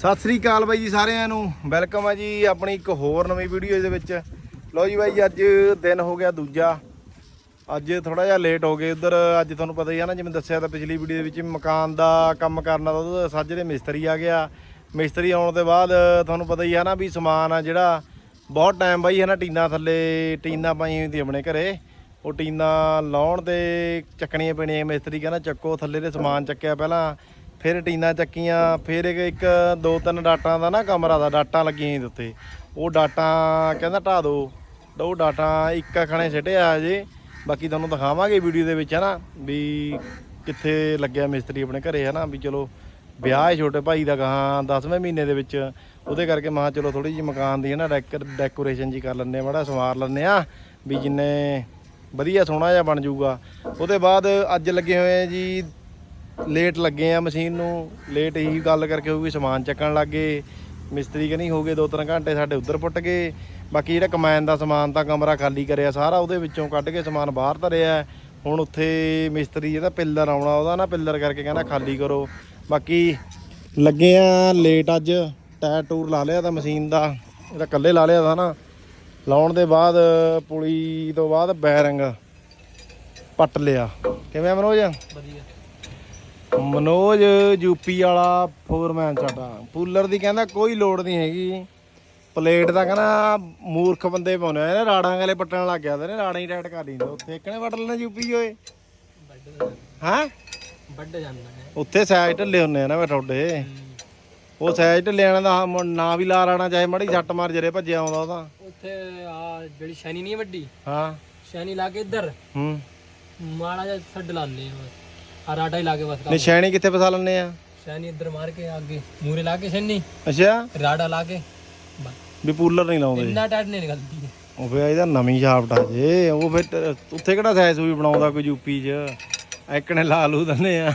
ਸਤਿ ਸ੍ਰੀ ਅਕਾਲ ਬਾਈ ਜੀ ਸਾਰਿਆਂ ਨੂੰ। ਵੈਲਕਮ ਆ ਜੀ ਆਪਣੀ ਇੱਕ ਹੋਰ ਨਵੀਂ ਵੀਡੀਓ ਦੇ ਵਿੱਚ। ਲਓ ਜੀ ਬਾਈ ਅੱਜ ਦਿਨ ਹੋ ਗਿਆ ਦੂਜਾ। ਅੱਜ ਥੋੜਾ ਜਿਹਾ ਲੇਟ ਹੋ ਗਏ। ਉਧਰ ਅੱਜ ਤੁਹਾਨੂੰ ਪਤਾ ਹੀ ਆ ਨਾ, ਜਿਵੇਂ ਦੱਸਿਆ ਤਾਂ ਪਿਛਲੀ ਵੀਡੀਓ ਦੇ ਵਿੱਚ ਮਕਾਨ ਦਾ ਕੰਮ ਕਰਨਾ ਤਾਂ ਉਹਦਾ ਸਾਜਰੇ ਮਿਸਤਰੀ ਆ ਗਿਆ। ਮਿਸਤਰੀ ਆਉਣ ਤੋਂ ਬਾਅਦ ਤੁਹਾਨੂੰ ਪਤਾ ਹੀ ਆ ਨਾ ਵੀ ਸਮਾਨ ਆ ਜਿਹੜਾ, ਬਹੁਤ ਟਾਈਮ ਬਾਈ ਹੈ ਨਾ ਟੀਨਾ ਥੱਲੇ, ਟੀਨਾ ਪਾਈ ਹੋਈ ਸੀ ਆਪਣੇ ਘਰੇ। ਉਹ ਟੀਨਾ ਲਾਉਣ ਤੇ ਚੱਕਣੀਆਂ ਪੈਣੀਆਂ ਮਿਸਤਰੀ ਕਹਿੰਦਾ ਚੱਕੋ, ਥੱਲੇ ਦੇ ਸਮਾਨ ਚੱਕਿਆ ਪਹਿਲਾਂ। ਫਿਰ ਟੀਨਾ ਚੱਕੀਆਂ, ਫਿਰ ਇੱਕ ਇੱਕ, ਦੋ, ਤਿੰਨ ਡਾਟਾਂ ਦਾ ਨਾ ਕਮਰਾ ਦਾ, ਡਾਟਾਂ ਲੱਗੀਆਂ ਸੀ ਉੱਤੇ। ਉਹ ਡਾਟਾਂ ਕਹਿੰਦਾ ਢਾ ਦੋ। ਉਹ ਡਾਟਾਂ ਇੱਕ ਖਣੇ ਛੱਡਿਆ ਜੇ ਬਾਕੀ ਤੁਹਾਨੂੰ ਦਿਖਾਵਾਂਗੇ ਵੀਡੀਓ ਦੇ ਵਿੱਚ, ਹੈ ਨਾ, ਵੀ ਕਿੱਥੇ ਲੱਗਿਆ ਮਿਸਤਰੀ ਆਪਣੇ ਘਰੇ, ਹੈ ਨਾ, ਵੀ ਚਲੋ ਵਿਆਹ ਹੈ ਛੋਟੇ ਭਾਈ ਦਾ ਗਾਹਾਂ 10ਵੇਂ ਮਹੀਨੇ ਦੇ ਵਿੱਚ। ਉਹਦੇ ਕਰਕੇ ਮੈਂ ਚਲੋ ਥੋੜੀ ਜਿਹੀ ਮਕਾਨ ਦੀ, ਹੈ ਨਾ ਡੈਕਰ ਡੈਕੋਰੇਸ਼ਨ ਜੀ ਕਰ ਲੈਂਦੇ ਆ ਮਾੜਾ ਸਵਾਰ ਲੈਂਦੇ ਆ ਵੀ ਜਿੰਨੇ ਵਧੀਆ ਸੋਹਣਾ ਜਿਹਾ ਬਣ ਜਾਊਗਾ। ਉਹਦੇ ਬਾਅਦ ਅੱਜ ਲੱਗੇ ਹੋਏ ਆ ਜੀ ਲੇਟ ਲੱਗੇ ਆ ਮਸ਼ੀਨ ਨੂੰ, ਲੇਟ ਹੀ ਗੱਲ ਕਰਕੇ ਹੋਊਗੀ, ਸਮਾਨ ਚੱਕਣ ਲੱਗੇ ਮਿਸਤਰੀ ਕਿ ਨਹੀਂ ਹੋ ਗਏ ਦੋ ਤਿੰਨ ਘੰਟੇ ਸਾਡੇ ਉੱਧਰ ਪੁੱਟ ਗਏ। ਬਾਕੀ ਜਿਹੜਾ ਕਮੈਨ ਦਾ ਸਮਾਨ ਤਾਂ ਕਮਰਾ ਖਾਲੀ ਕਰਿਆ, ਸਾਰਾ ਉਹਦੇ ਵਿੱਚੋਂ ਕੱਢ ਕੇ ਸਮਾਨ ਬਾਹਰ ਧਰਿਆ। ਹੁਣ ਉੱਥੇ ਮਿਸਤਰੀ ਜਿਹੜਾ ਪਿੱਲਰ ਆਉਣਾ, ਉਹਦਾ ਨਾ ਪਿੱਲਰ ਕਰਕੇ ਕਹਿੰਦਾ ਖਾਲੀ ਕਰੋ। ਬਾਕੀ ਲੱਗੇ ਆ ਲੇਟ ਅੱਜ, ਟਾਇਰ ਟੂਰ ਲਾ ਲਿਆ ਤਾਂ ਮਸ਼ੀਨ ਦਾ, ਇਹਦਾ ਕੱਲੇ ਲਾ ਲਿਆ ਤਾਂ ਨਾ। ਲਾਉਣ ਦੇ ਬਾਅਦ ਪੁਲੀ ਤੋਂ ਬਾਅਦ ਬੈਰਿੰਗ ਪੱਟ ਲਿਆ। ਕਿਵੇਂ ਆ ਮਨੋਜ? ਵਧੀਆ। ਮਨੋਜ ਯੂਪੀ ਵਾਲਾ ਫੋਰਮੈਨ ਸਾਡਾ। ਪੂਲਰ ਦੀ ਕਹਿੰਦਾ ਕੋਈ ਲੋੜ ਨਹੀਂ ਹੈਗੀ। ਪਲੇਟ ਦਾ ਕਹਿੰਦਾ ਮੂਰਖ ਬੰਦੇ ਪਾਉਣੇ ਆ। ਰਾੜਾਂ ਵਾਲੇ ਪੱਟਣ ਲੱਗ ਗਿਆ ਤੇ ਨੇ ਰਾੜਾਂ ਹੀ ਟਾਈਟ ਕਰ ਦਿੰਦੇ। ਉੱਥੇ ਕਿਹਨੇ ਵੱਟ ਲੈਣਾ ਯੂਪੀ ਓਏ। ਹਾਂ? ਵੱਡ ਜਾਂਦਾ ਉੱਥੇ ਸਾਈਜ਼ ਢੱਲੇ ਹੁੰਨੇ ਆ ਨਾ ਵੇ ਤੁਹਾਡੇ। ਉਹ ਸਾਈਜ਼ ਢੱਲੇ ਆਣਾ ਦਾ ਨਾਂ ਵੀ ਲਾ ਰਾਣਾ ਚਾਹੇ ਮੜੀ ਛੱਟ ਮਾਰ ਜਰੇ ਭੱਜਿਆ ਆਉਂਦਾ ਉਹਦਾ ਉੱਥੇ ਆ ਜਿਹੜੀ ਸ਼ੈਨੀ ਨਹੀਂ ਵੱਡੀ ਹਾਂ। ਸ਼ੈਨੀ ਲਾ ਕੇ ਇੱਧਰ। ਹੂੰ। ਮਾੜਾ ਜਿਹਾ ਛੱਡ ਲਾਉਂਦੇ ਆ ਆ ਰਾਡਾ ਹੀ ਲਾ ਕੇ ਬਸ ਕੰਮ। ਨਿਸ਼ਾਨੀ ਕਿੱਥੇ ਫਸਾ ਲੈਣੇ ਆ? ਸ਼ੈਨੀ ਇੱਧਰ ਮਾਰ ਕੇ ਅੱਗੇ ਮੂਰੇ ਲਾ ਕੇ ਸ਼ੈਨੀ ਅੱਛਾ? ਰਾਡਾ ਲਾ ਕੇ। ਬਸ। ਵੀ ਪੂਲਰ ਨਹੀਂ ਲਾਉਂਦੇ। ਇੰਨਾ ਟਾਈਟ ਨਹੀਂ ਨਿਕਲਦੀ। ਉਹ ਫਿਰ ਇਹਦਾ ਨਵੀਂ ਸ਼ਾਫਟ ਆ ਜੇ। ਉਹ ਟ- ਉੱਥੇ ਕਿਹੜਾ ਸਾਈਜ਼ ਵੀ ਬਣਾਉਂਦਾ ਕੋਈ ਯੂਪੀ 'ਚ? ਐਕਣੇ ਲਾ ਲੂ ਦੰਨੇ ਆ।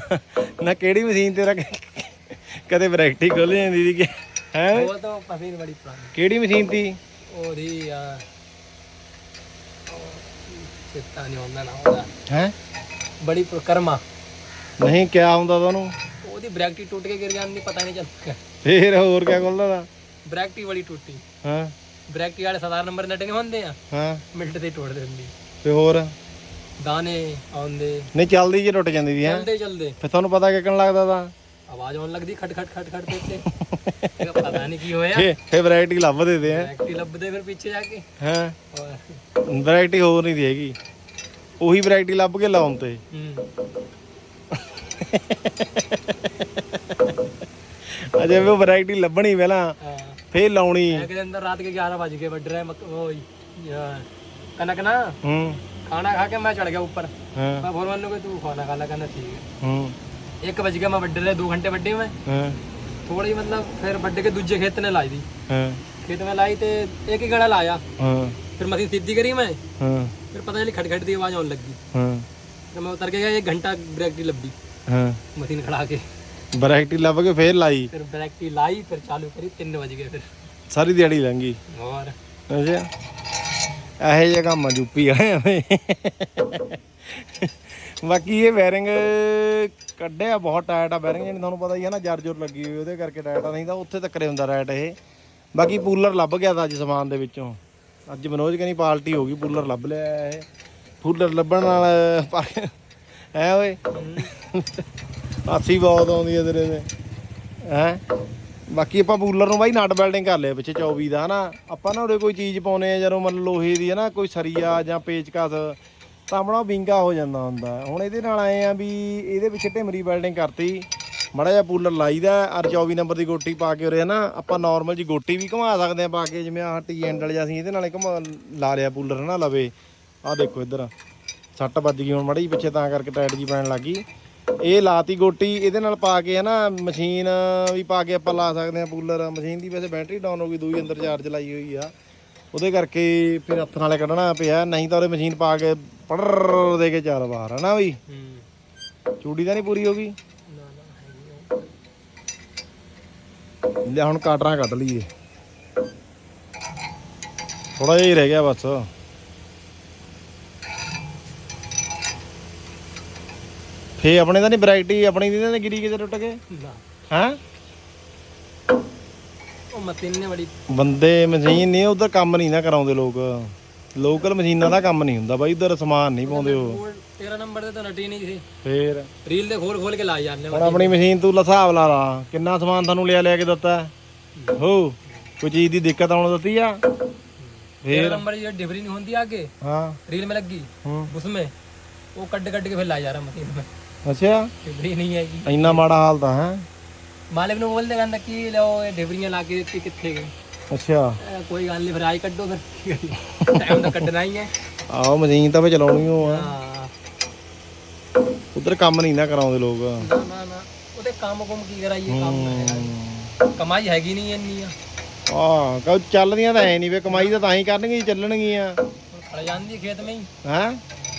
ਨਾ ਕਿਹੜੀ ਮਸ਼ੀਨ ਤੇਰਾ ਕਦੇ ਵੈਰਾਈਟੀ ਖੁੱਲ ਜਾਂਦੀ ਸੀ ਕਿ? ਹੈ? ਉਹ ਤਾਂ ਪਸੀਨ ਬੜੀ ਪੁਰਾਣੀ ਕਿਹੜੀ ਮਸ਼ੀਨ ਤੀ? ਉਹਦੀ ਆ ਚਿੱਤਾ ਨਹੀਂ ਹੁੰਦਾ ਨਾ ਉਹਦਾ। ਹੈ? ਬੜੀ ਪੁ- ਕਰਮਾ। ਨਹੀਂ ਕਿਆ ਹੁੰਦਾ ਤੁਹਾਨੂੰ ਉਹਦੀ ਬ੍ਰੈਕਟੀ ਟੁੱਟ ਕੇ ਗਿਰ ਜਾਂਦੀ ਪਤਾ ਨਹੀਂ ਚੱਲਦਾ ਫੇਰ ਹੋਰ ਕਿਆ ਖੁੱਲਦਾ ਦਾ ਬ੍ਰੈਕਟੀ ਬੜੀ ਟੁੱਟੀ। ਹਾਂ। ਬ੍ਰੈਕਟੀ ਵਾਲੇ ਸਤਾਰ ਨੰਬਰ ਨਟੇ ਨਹੀਂ ਹੁੰਦੇ ਆ। ਹਾਂ। ਮਿੰਟ ਤੇ ਹੀ ਤੋੜ ਦਿੰਦੀ ਤੇ ਹੋਰ? ਦਾਣੇ ਆਉਂਦੇ। ਨਹੀਂ ਚੱਲਦੀ ਜੇ ਟੁੱਟ ਜਾਂਦੀ ਦੀ ਹੈ। ਚਲਦੇ ਚਲਦੇ। ਫਿਰ ਤੁਹਾਨੂੰ ਪਤਾ ਕਿਕਣ ਲੱਗਦਾ ਤਾਂ। ਆਵਾਜ਼ ਆਉਣ ਲੱਗਦੀ ਖਟ ਖਟ ਖਟ ਖਟ ਤੇ ਤੇ ਪਤਾ ਨਹੀਂ ਕੀ ਹੋਇਆ। ਫੇ ਫੇ ਵੈਰਾਈਟੀ ਲੱਭ ਦੇਦੇ ਆ ਐਕਟੀ ਲੱਭਦੇ ਫਿਰ ਪਿੱਛੇ ਜਾ ਕੇ। ਹਾਂ। ਵੈਰਾਈਟੀ ਹੋਰ ਨਹੀਂ ਦੀ ਹੈਗੀ। ਉਹੀ ਵੈਰਾਈਟੀ ਲੱਭ ਕੇ ਲਾਉਣ ਤੇ। ਹੂੰ। ਅਜੇ ਵੀ ਉਹ ਵੈਰਾਈਟੀ ਲੱਭਣੀ ਪਹਿਲਾਂ ਹਾਂ ਫੇਰ ਲਾਉਣੀ एक दिन अंदर रात के ग्यारह बज के बढ़ रहे हैं मक- वो या, कनक ना ਹੂੰ खाना खा के मैं चढ़ गया ऊपर ਹਾਂ मैं भोर को तू खाना खा ला कहना ठीक है ਹੂੰ एक बज गया मैं बढ़ रहे दो घंटे बढ़े में ਹਾਂ थोड़ी मतलब फिर बढ़ के दूजे खेत ने लाई दी ਹਾਂ खेत में लाई तो एक ही गड़ा लाया ਹਾਂ फिर मशीन सीधी करी मैं ਹਾਂ फिर पता नहीं खटखट दी आवाज आने लगी ਹਾਂ फिर मैं उतर के गया एक घंटा ब्रेक दी लब्बी ਮਸ਼ੀਨ ਖੜਾ ਕੇ। ਬਰੈਕਟੀ ਲੱਭ ਕੇ ਫੇਰ ਲਾਈ। ਫਿਰ ਬਰੈਕਟੀ ਲਾਈ ਫਿਰ ਚਾਲੂ ਕਰੀ 3 ਵਜ ਗਏ ਫਿਰ। ਸਾਰੀ ਦਿਹਾੜੀ ਲੰਗੀ ਹੋਰ? ਅੱਛਾ। ਇਹੋ ਜਿਹਾ ਕੰਮ ਜੁੱਪੀ ਆਏ ਓਏ ਬਾਕੀ ਇਹ ਬੈਰਿੰਗ ਕੱਢਿਆ ਬਹੁਤ ਟਾਇਟ ਆ ਵੈਰਿੰਗ ਜਿਹਨੇ ਤੁਹਾਨੂੰ ਪਤਾ ਹੀ ਹੈ ਨਾ ਜਰ ਜੁਰ ਲੱਗੀ ਹੋਈ ਉਹਦੇ ਕਰਕੇ ਟਾਇਟ ਆ ਨਹੀਂ ਤਾਂ ਉੱਥੇ ਤੱਕਰੇ ਹੁੰਦਾ ਰੈਟ ਇਹ। ਬਾਕੀ ਪੂਲਰ ਲੱਭ ਗਿਆ ਤਾਂ ਅੱਜ ਸਮਾਨ ਦੇ ਵਿੱਚੋਂ। ਅੱਜ ਮਨੋਜ ਕਹਿੰਦੀ ਪਾਲਟੀ ਹੋ ਗਈ ਪੂਲਰ ਲੱਭ ਲਿਆ ਇਹ। ਪੂਲਰ ਲੱਭਣ ਨਾਲ ਐ ਓਏ। ਹਾਸੀ ਬਹੁਤ ਆਉਂਦੀ ਹੈ ਤੇਰੇ ਤੇ। ਹੈ? ਬਾਕੀ ਆਪਾਂ ਪੂਲਰ ਨੂੰ ਬਾਈ ਨਟ ਵੈਲਡਿੰਗ ਕਰ ਲਿਆ ਪਿੱਛੇ 24 ਦਾ ਹਨਾ? ਆਪਾਂ ਨਾ ਉਰੇ ਕੋਈ ਚੀਜ਼ ਪਾਉਨੇ ਆ ਜਦੋਂ ਮਨ ਲੋਹੇ ਦੀ ਹੈ ਨਾ ਕੋਈ ਸਰੀਆ ਜਾਂ ਪੇਚਕਸ ਤਾਂ ਆਪਣਾ ਉਹ ਵਿੰਗਾ ਹੋ ਜਾਂਦਾ ਹੁੰਦਾ। ਹੁਣ ਇਹਦੇ ਨਾਲ ਆਏ ਆ ਵੀ ਇਹਦੇ ਪਿੱਛੇ ਢਿਮਰੀ ਵੈਲਡਿੰਗ ਕਰਤੀ। ਮੜਾ ਜਿਹਾ ਪੂਲਰ ਲਾਈਦਾ ਔਰ 24 ਨੰਬਰ ਦੀ ਗੋਟੀ ਪਾ ਕੇ ਉਰੇ ਹਨਾ? ਆਪਾਂ ਨਾਰਮਲ ਜੀ ਗੋਟੀ ਵੀ ਘੁਮਾ ਸਕਦੇ ਆ ਪਾ ਕੇ ਜਿਵੇਂ ਆਹ ਟੀ ਹੈਂਡਲ ਜਿਹਾ ਅਸੀਂ ਇਹਦੇ ਨਾਲੇ ਘੁਮਾ ਲਾ ਲਿਆ ਪੂਲਰ ਹਨਾ ਲਵੇ। ਆਹ ਦੇਖੋ ਇੱਧਰ। ਸੱਟ ਵੱਜ ਗਈ ਹੁਣ ਮੜੀ ਪਿੱਛੇ ਤਾਂ ਕਰਕੇ ਟਾਇਟ ਜੀ ਪੈਣ ਲੱਗੀ ਇਹ ਲਾਤੀ ਗੋਟੀ ਇਹਦੇ ਨਾਲ ਪਾ ਕੇ ਹੈ ਨਾ ਮਸ਼ੀਨ ਵੀ ਪਾ ਕੇ ਆਪਾਂ ਲਾ ਸਕਦੇ ਆ ਪੂਲਰ ਮਸ਼ੀਨ ਦੀ ਵੈਸੇ ਬੈਟਰੀ ਡਾਊਨ ਹੋ ਗਈ ਦੂਈ ਅੰਦਰ ਚਾਰਜ ਲਾਈ ਹੋਈ ਆ। ਉਹਦੇ ਕਰਕੇ ਫਿਰ ਹੱਥ ਨਾਲੇ ਕੱਢਣਾ ਪਿਆ ਨਹੀਂ ਤਾਂ ਉਹਦੇ ਮਸ਼ੀਨ ਪਾ ਕੇ ਪੜਰ ਦੇ ਕੇ ਚੱਲ ਬਾਹਰ ਹੈ ਨਾ ਬਈ ਚੂੜੀ ਤਾਂ ਨਹੀਂ ਪੂਰੀ ਹੋ ਗਈ? ਲੈ ਹੁਣ ਕਾਟਰਾਂ ਕੱਢ ਲਈਏ। ਥੋੜਾ ਜਿਹਾ ਹੀ ਰਹਿ ਗਿਆ ਬਸ। ਫੇ ਆਪਣੇ ਤਾਂ ਨਹੀਂ ਵੈਰਾਈਟੀ ਆਪਣੀ ਦੀ ਤਾਂ ਗਿਰੀ ਕਿਤੇ ਟੁੱਟ ਕੇ। ਹਾਂ? ਉਹ ਮਸ਼ੀਨ ਨੇ ਬੜੀ ਬੰਦੇ ਮਸ਼ੀਨ ਨਹੀਂ ਉਧਰ ਕੰਮ ਨਹੀਂ ਨਾ ਕਰਾਉਂਦੇ ਲੋਕ। ਲੋਕਲ ਮਸ਼ੀਨਾਂ ਦਾ ਕੰਮ ਨਹੀਂ ਹੁੰਦਾ ਬਾਈ ਉਧਰ ਸਮਾਨ ਨਹੀਂ ਪਾਉਂਦੇ ਉਹ। 13 ਨੰਬਰ ਤੇ ਤਾਂ ਨਟੀ ਨਹੀਂ ਸੀ ਫੇਰ। ਰੀਲ ਦੇ ਖੋਲ ਖੋਲ ਕੇ ਲਾ ਜਾਂਦੇ ਹੁਣ ਆਪਣੀ ਮਸ਼ੀਨ ਤੂੰ ਲਸਾਬ ਲਾ ਲਾ ਕਿੰਨਾ ਸਮਾਨ ਤੁਹਾਨੂੰ ਲਿਆ ਲਿਆ ਕੇ ਦਿੱਤਾ। ਹੋ ਕੋਈ ਚੀਜ਼ ਦੀ ਦਿੱਕਤ ਆਉਣ ਦਿੱਤੀ ਆ। ਫੇਰ। ਨੰਬਰ ਜਿਹੜੀ ਡਿਬਰੀ ਨਹੀਂ ਹੁੰਦੀ ਆਗੇ ਹਾਂ। ਰੀਲ ਮੇ ਲੱਗੀ ਉਸਮੇ ਉਹ ਕੱਢ ਕੱਢ ਕੇ ਫੇਰ ਲਾ ਜਾ ਰਹਾ ਮਸ਼ੀਨ ਮੈਂ। ਅੱਛਾ। ਡਿਬਰੀ ਨਹੀਂ ਹੈਗੀ। ਇੰਨਾ ਮਾੜਾ ਹਾਲ ਤਾਂ ਹੈ। ਮਾਲਕ ਨੂੰ ਬੋਲਦੇ ਕਹਿੰਦਾ ਕਿ ਲਓ ਇਹ ਡਿਬਰੀਆਂ ਲਾ ਕੇ ਦਿੱਤੀ ਕਿੱਥੇ ਗਏ? ਅੱਛਾ। ਕੋਈ ਗੱਲ ਨਹੀਂ ਫਿਰ ਆਈ ਕੱਢੋ ਫਿਰ। ਟਾਈਮ ਤਾਂ ਕੱਢਣਾ ਹੀ ਹੈ। ਆਹ ਮਸ਼ੀਨ ਤਾਂ ਵੀ ਚਲਾਉਣੀ ਓ ਆ ਉਧਰ ਕੰਮ ਨਹੀਂ ਨਾ ਕਰਾਉਂਦੇ ਲੋਕ। ਨਾ ਨਾ ਉਹਦੇ ਕੰਮ ਕੁਮ ਕੀ ਕਰਾਈਏ ਕੰਮ ਤਾਂ ਕਮਾਈ ਹੈਗੀ ਨਹੀਂ ਇੰਨੀ ਆ। ਆਹ ਕਹੋ ਚੱਲਦੀਆਂ ਤਾਂ ਐ ਨਹੀਂ ਵੇ ਕਮਾਈ ਤਾਂ ਤਾਂ ਹੀ ਕਰਨਗੀਆਂ ਚੱਲਣਗੀਆਂ। ਹੁਣ ਜਾਂਦੀ ਖੇਤ ਮੇਂ ਹੀ?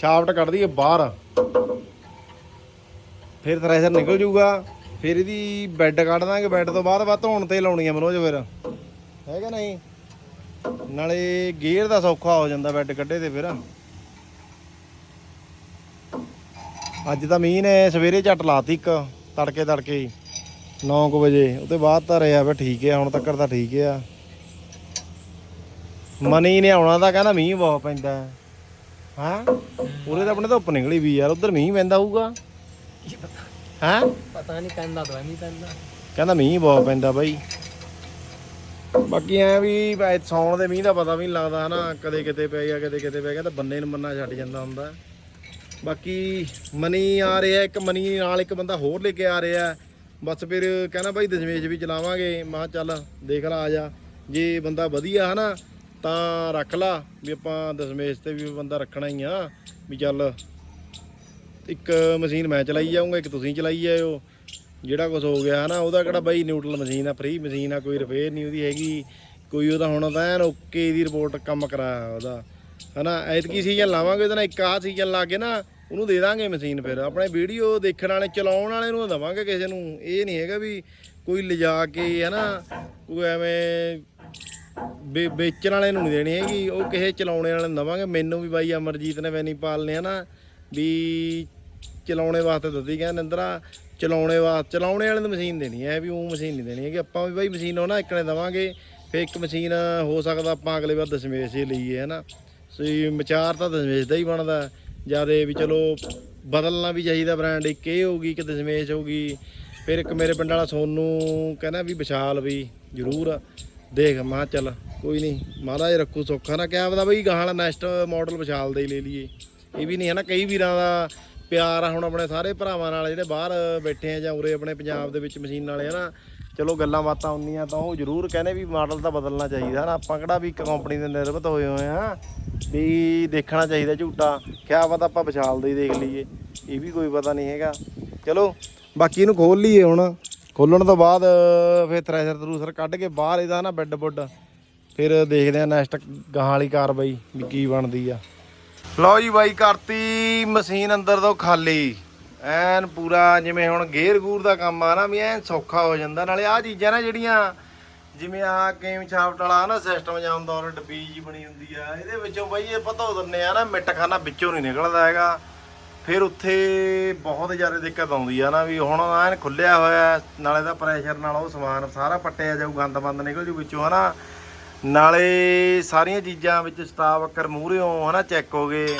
ਸ਼ਾਫਟ ਕੱਢ ਦਈਏ ਬਾਹਰ। ਫਿਰ ਥ੍ਰੈਸ਼ਰ ਨਿਕਲ ਜੂਗਾ। ਫਿਰ ਇਹਦੀ ਬੈੱਡ ਕੱਢ ਦਾਂਗੇ। ਬੈੱਡ ਤੋਂ ਬਾਅਦ ਬਾਅਦ ਧੋਣ ਤੇ ਲਾਉਣੀ ਆ ਮਨੋਜ ਫਿਰ। ਹੈਗਾ ਨਹੀਂ? ਨਾਲੇ ਗੇਅਰ ਦਾ ਸੌਖਾ ਹੋ ਜਾਂਦਾ ਬੈੱਡ ਕੱਢੇ ਤੇ ਫਿਰ। ਅੱਜ ਤਾਂ ਮੀਂਹ ਨੇ ਸਵੇਰੇ ਝੱਟ ਲਾਤੀ ਇੱਕ, ਤੜਕੇ ਤੜਕੇ ਹੀ। 9 ਵਜੇ। ਉਹਦੇ ਬਾਅਦ ਤਾਂ ਰਿਹਾ ਵਾ ਠੀਕ ਆ। ਹੁਣ ਤੱਕ ਤਾਂ ਠੀਕ ਆ। ਮਨੀ ਨੇ ਆਉਣਾ ਤਾਂ ਕਹਿੰਦਾ ਮੀਂਹ ਬਹੁਤ ਪੈਂਦਾ। ਹੈ? ਉਰੇ ਤਾਂ ਆਪਣੇ ਧੁੱਪ ਨਿਕਲੀ ਵੀ ਯਾਰ ਉਧਰ ਮੀਂਹ ਪੈਂਦਾ ਹੋਊਗਾ। ਕੀ ਪਤਾ ਹਾਂ? ਪਤਾ ਨਹੀਂ ਪੈਂਦਾ ਤਾਂ ਨਹੀਂ ਪੈਂਦਾ। ਕਹਿੰਦਾ ਮੀਂਹ ਬਹੁਤ ਪੈਂਦਾ ਬਾਈ। ਬਾਕੀ ਐ ਵੀ ਐ ਸੌਣ ਦੇ ਮੀਂਹ ਦਾ ਪਤਾ ਵੀ ਨਹੀਂ ਲੱਗਦਾ ਹਨਾ? ਕਦੇ ਕਿਤੇ ਪੈ ਗਿਆ ਕਦੇ ਕਿਤੇ ਪੈ ਗਿਆ ਤਾਂ ਬੰਨੇ ਨੂੰ ਮੰਨਾ ਛੱਡ ਜਾਂਦਾ ਹੁੰਦਾ। ਬਾਕੀ ਮਨੀ ਆ ਰਿਹਾ ਇੱਕ ਮਨੀ ਨਾਲ ਇੱਕ ਬੰਦਾ ਹੋਰ ਲੈ ਕੇ ਆ ਰਿਹਾ। ਬਸ ਫਿਰ ਕਹਿੰਦਾ ਬਾਈ ਦਸ਼ਮੇਸ਼ ਵੀ ਚਲਾਵਾਂਗੇ। ਮੈਂ ਚੱਲ ਦੇਖ ਲਾ ਆ ਜਾ। ਜੇ ਬੰਦਾ ਵਧੀਆ ਹਨਾ? ਤਾਂ ਰੱਖ ਲਾ, ਵੀ ਆਪਾਂ ਦਸ਼ਮੇਸ਼ ਤੇ ਵੀ ਬੰਦਾ ਰੱਖਣਾ ਹੀ ਆ, ਵੀ ਚੱਲ ਇੱਕ ਮਸ਼ੀਨ ਮੈਂ ਚਲਾਈ ਜਾਊਂਗਾ, ਇੱਕ ਤੁਸੀਂ ਚਲਾਈ ਜਾਇਓ। ਜਿਹੜਾ ਕੁਝ ਹੋ ਗਿਆ ਹਨਾ, ਉਹਦਾ ਕਿਹੜਾ ਬਾਈ ਨਿਊਟਰਲ ਮਸ਼ੀਨ ਆ ਫ੍ਰੀ ਮਸ਼ੀਨ ਆ, ਕੋਈ ਰਿਪੇਅਰ ਨਹੀਂ ਉਹਦੀ ਹੈਗੀ। ਕੋਈ ਉਹਦਾ ਹੁਣ ਤਾਂ ਐਨ ਓਕੇ ਦੀ ਰਿਪੋਰਟ ਕੰਮ ਕਰਾਇਆ ਉਹਦਾ। ਹਨਾ, ਐਤਕੀ ਸੀਜ਼ਨ ਲਾਵਾਂਗੇ ਉਹਦਾ ਨਾਲ, ਇੱਕ ਆਹ ਸੀਜ਼ਨ ਲਾ ਕੇ ਨਾ, ਉਹਨੂੰ ਦੇ ਦਾਂਗੇ ਮਸ਼ੀਨ ਫਿਰ। ਆਪਣੇ ਵੀਡੀਓ ਦੇਖਣ ਵਾਲੇ, ਚਲਾਉਣ ਵਾਲੇ ਨੂੰ ਦਵਾਂਗੇ ਕਿਸੇ ਨੂੰ। ਇਹ ਨਹੀਂ ਹੈਗਾ ਵੀ ਕੋਈ ਲਿਜਾ ਕੇ ਹਨਾ, ਕੋਈ ਐਵੇਂ ਵੇ- ਵੇਚਣ ਵਾਲੇ ਨੂੰ ਨਹੀਂ ਦੇਣੀ ਹੈਗੀ, ਉਹ ਕਿਸੇ ਚਲਾਉਣੇ ਵਾਲੇ ਨੂੰ ਦੇਵਾਂਗੇ। ਮੈਨੂੰ ਵੀ ਬਾਈ ਅਮਰਜੀਤ ਨੇ ਵੈਨੀਪਾਲ ਨੇ ਹਨਾ ਵੀ ਚਲਾਉਣੇ ਵਾਸਤੇ ਦਿੱਤੀ ਕਹਿੰਦੇ, ਨਿੰਦਰਾ, ਚਲਾਉਣੇ ਵਾਸਤੇ ਚਲਾਉਣੇ ਵਾਲੇ ਨੂੰ ਮਸ਼ੀਨ ਦੇਣੀ ਹੈ ਵੀ ਉਹ ਮਸ਼ੀਨ ਨਹੀਂ ਦੇਣੀ ਹੈਗੀ। ਆਪਾਂ ਵੀ ਬਾਈ ਮਸ਼ੀਨ ਉਹ ਨਾ ਇੱਕ ਨੇ ਦੇਵਾਂਗੇ ਫੇ ਇੱਕ ਮਸ਼ੀਨ ਹੋ ਸਕਦਾ ਆਪਾਂ ਅਗਲੇ ਵਾਰ ਦਸ਼ਮੇਸ਼ ਹੀ ਲਈਏ ਹਨਾ ਸੋ ਵਿਚਾਰ ਤਾਂ ਦਸ਼ਮੇਸ਼ ਦਾ ਹੀ ਬਣਦਾ। ਜਿਆਦੇ ਵੀ ਚਲੋ, ਬਦਲਣਾ ਵੀ ਚਾਹੀਦਾ ਬ੍ਰਾਂਡ ਇੱਕ ਇਹ ਹੋਊਗੀ ਕਿ ਦਸ਼ਮੇਸ਼ ਹੋਊਗੀ ਫਿਰ ਇੱਕ ਮੇਰੇ ਪਿੰਡ ਵਾਲਾ ਸੋਨੂੰ ਕਹਿੰਦਾ ਵੀ ਵਿਸ਼ਾਲ ਵੀ ਜ਼ਰੂਰ। ਦੇਖ, ਮਾਂ ਚੱਲ ਕੋਈ ਨਹੀਂ ਮਹਾਰਾਜ ਰੱਖੂ ਸੌਖਾ ਨਾ, ਕਿਆ ਪਤਾ ਬਈ ਗਾਹਾਂ ਨੈਕਸਟ ਮਾਡਲ ਵਿਸ਼ਾਲ ਦਾ ਹੀ ਲੈ ਲਈਏ। ਇਹ ਵੀ ਨਹੀਂ ਹੈ ਨਾ, ਕਈ ਵੀਰਾਂ ਦਾ ਪਿਆਰ ਆ ਹੁਣ ਆਪਣੇ ਸਾਰੇ ਭਰਾਵਾਂ ਨਾਲ, ਜਿਹੜੇ ਬਾਹਰ ਬੈਠੇ ਆ ਜਾਂ ਉਰੇ ਆਪਣੇ ਪੰਜਾਬ ਦੇ ਵਿੱਚ ਮਸ਼ੀਨ ਵਾਲੇ ਹਨਾ ਚਲੋ ਗੱਲਾਂ ਬਾਤਾਂ ਹੁੰਦੀਆਂ ਤਾਂ ਉਹ ਜ਼ਰੂਰ ਕਹਿੰਦੇ ਵੀ ਮਾਡਲ ਤਾਂ ਬਦਲਣਾ ਚਾਹੀਦਾ ਹਨਾ ਆਪਾਂ ਕਿਹੜਾ ਵੀ ਇੱਕ ਕੰਪਨੀ ਦੇ ਨਿਰਭਰ ਹੋਏ ਹੋਏ ਆ, ਵੀ ਦੇਖਣਾ ਚਾਹੀਦਾ ਝੂਟਾ, ਕਿਆ ਪਤਾ ਆਪਾਂ ਵਿਸ਼ਾਲ ਦਾ ਹੀ ਦੇਖ ਲਈਏ, ਇਹ ਵੀ ਕੋਈ ਪਤਾ ਨਹੀਂ ਹੈਗਾ। ਚਲੋ, ਬਾਕੀ ਇਹਨੂੰ ਖੋਲ ਲਈਏ ਹੁਣ। ਖੋਲਣ ਤੋਂ ਬਾਅਦ ਫਿਰ ਥ੍ਰੈਸ਼ਰ ਥਰੂਸਰ ਕੱਢ ਕੇ ਬਾਹਰ ਇਹਦਾ ਨਾ ਬੈੱਡ ਬੁੱਡ ਫਿਰ ਦੇਖਦੇ ਆ ਨੈਕਸਟ ਗਾਹਾਂ ਵਾਲੀ ਕਾਰਵਾਈ ਵੀ ਕੀ ਬਣਦੀ ਆ। ਲਓ ਜੀ ਬਾਈ ਕਰਤੀ ਮਸ਼ੀਨ ਅੰਦਰ ਤੋਂ ਖਾਲੀ। ਐਨ ਪੂਰਾ ਜਿਵੇਂ ਹੁਣ ਗੇਅਰ ਗੂਰ ਦਾ ਕੰਮ ਆ ਨਾ ਵੀ ਐਨ ਸੌਖਾ ਹੋ ਜਾਂਦਾ। ਨਾਲੇ ਆ ਚੀਜ਼ਾਂ ਨਾ ਜਿਹੜੀਆਂ ਜਿਵੇਂ ਆ ਗੇਮ ਸ਼ਾਫਟ ਵਾਲਾ ਨਾ ਸਿਸਟਮ ਜਾਂ ਹੁੰਦਾ ਉਹ ਡੱਬੀ ਜੀ ਬਣੀ ਹੁੰਦੀ ਆ। ਇਹਦੇ ਵਿੱਚੋਂ ਬਾਈ ਇਹ ਪਤਾ ਹੋ ਦਿੰਨੇ ਆ ਨਾ, ਮਿੱਟ ਖਾਨਾ ਵਿੱਚੋਂ ਨਹੀਂ ਨਿਕਲਦਾ ਹੈਗਾ। ਫਿਰ ਉੱਥੇ ਬਹੁਤ ਜ਼ਿਆਦਾ ਦਿੱਕਤ ਆਉਂਦੀ ਆ ਨਾ ਵੀ ਹੁਣ ਐਨ ਖੁੱਲਿਆ ਹੋਇਆ, ਨਾਲੇ ਦਾ ਪ੍ਰੈਸ਼ਰ ਨਾਲ ਉਹ ਸਮਾਨ ਸਾਰਾ ਪੱਟਿਆ ਜਾਊ, ਗੰਦ ਬੰਦ ਨਿਕਲ ਜੂ ਵਿੱਚੋਂ, ਹਨਾ? ਨਾਲੇ ਸਾਰੀਆਂ ਚੀਜ਼ਾਂ ਵਿੱਚ ਸਟਾਫ ਅੱਕਰ ਮੂਹਰਿਓਂ, ਹਨਾ ਚੈੱਕ ਹੋ ਗਏ।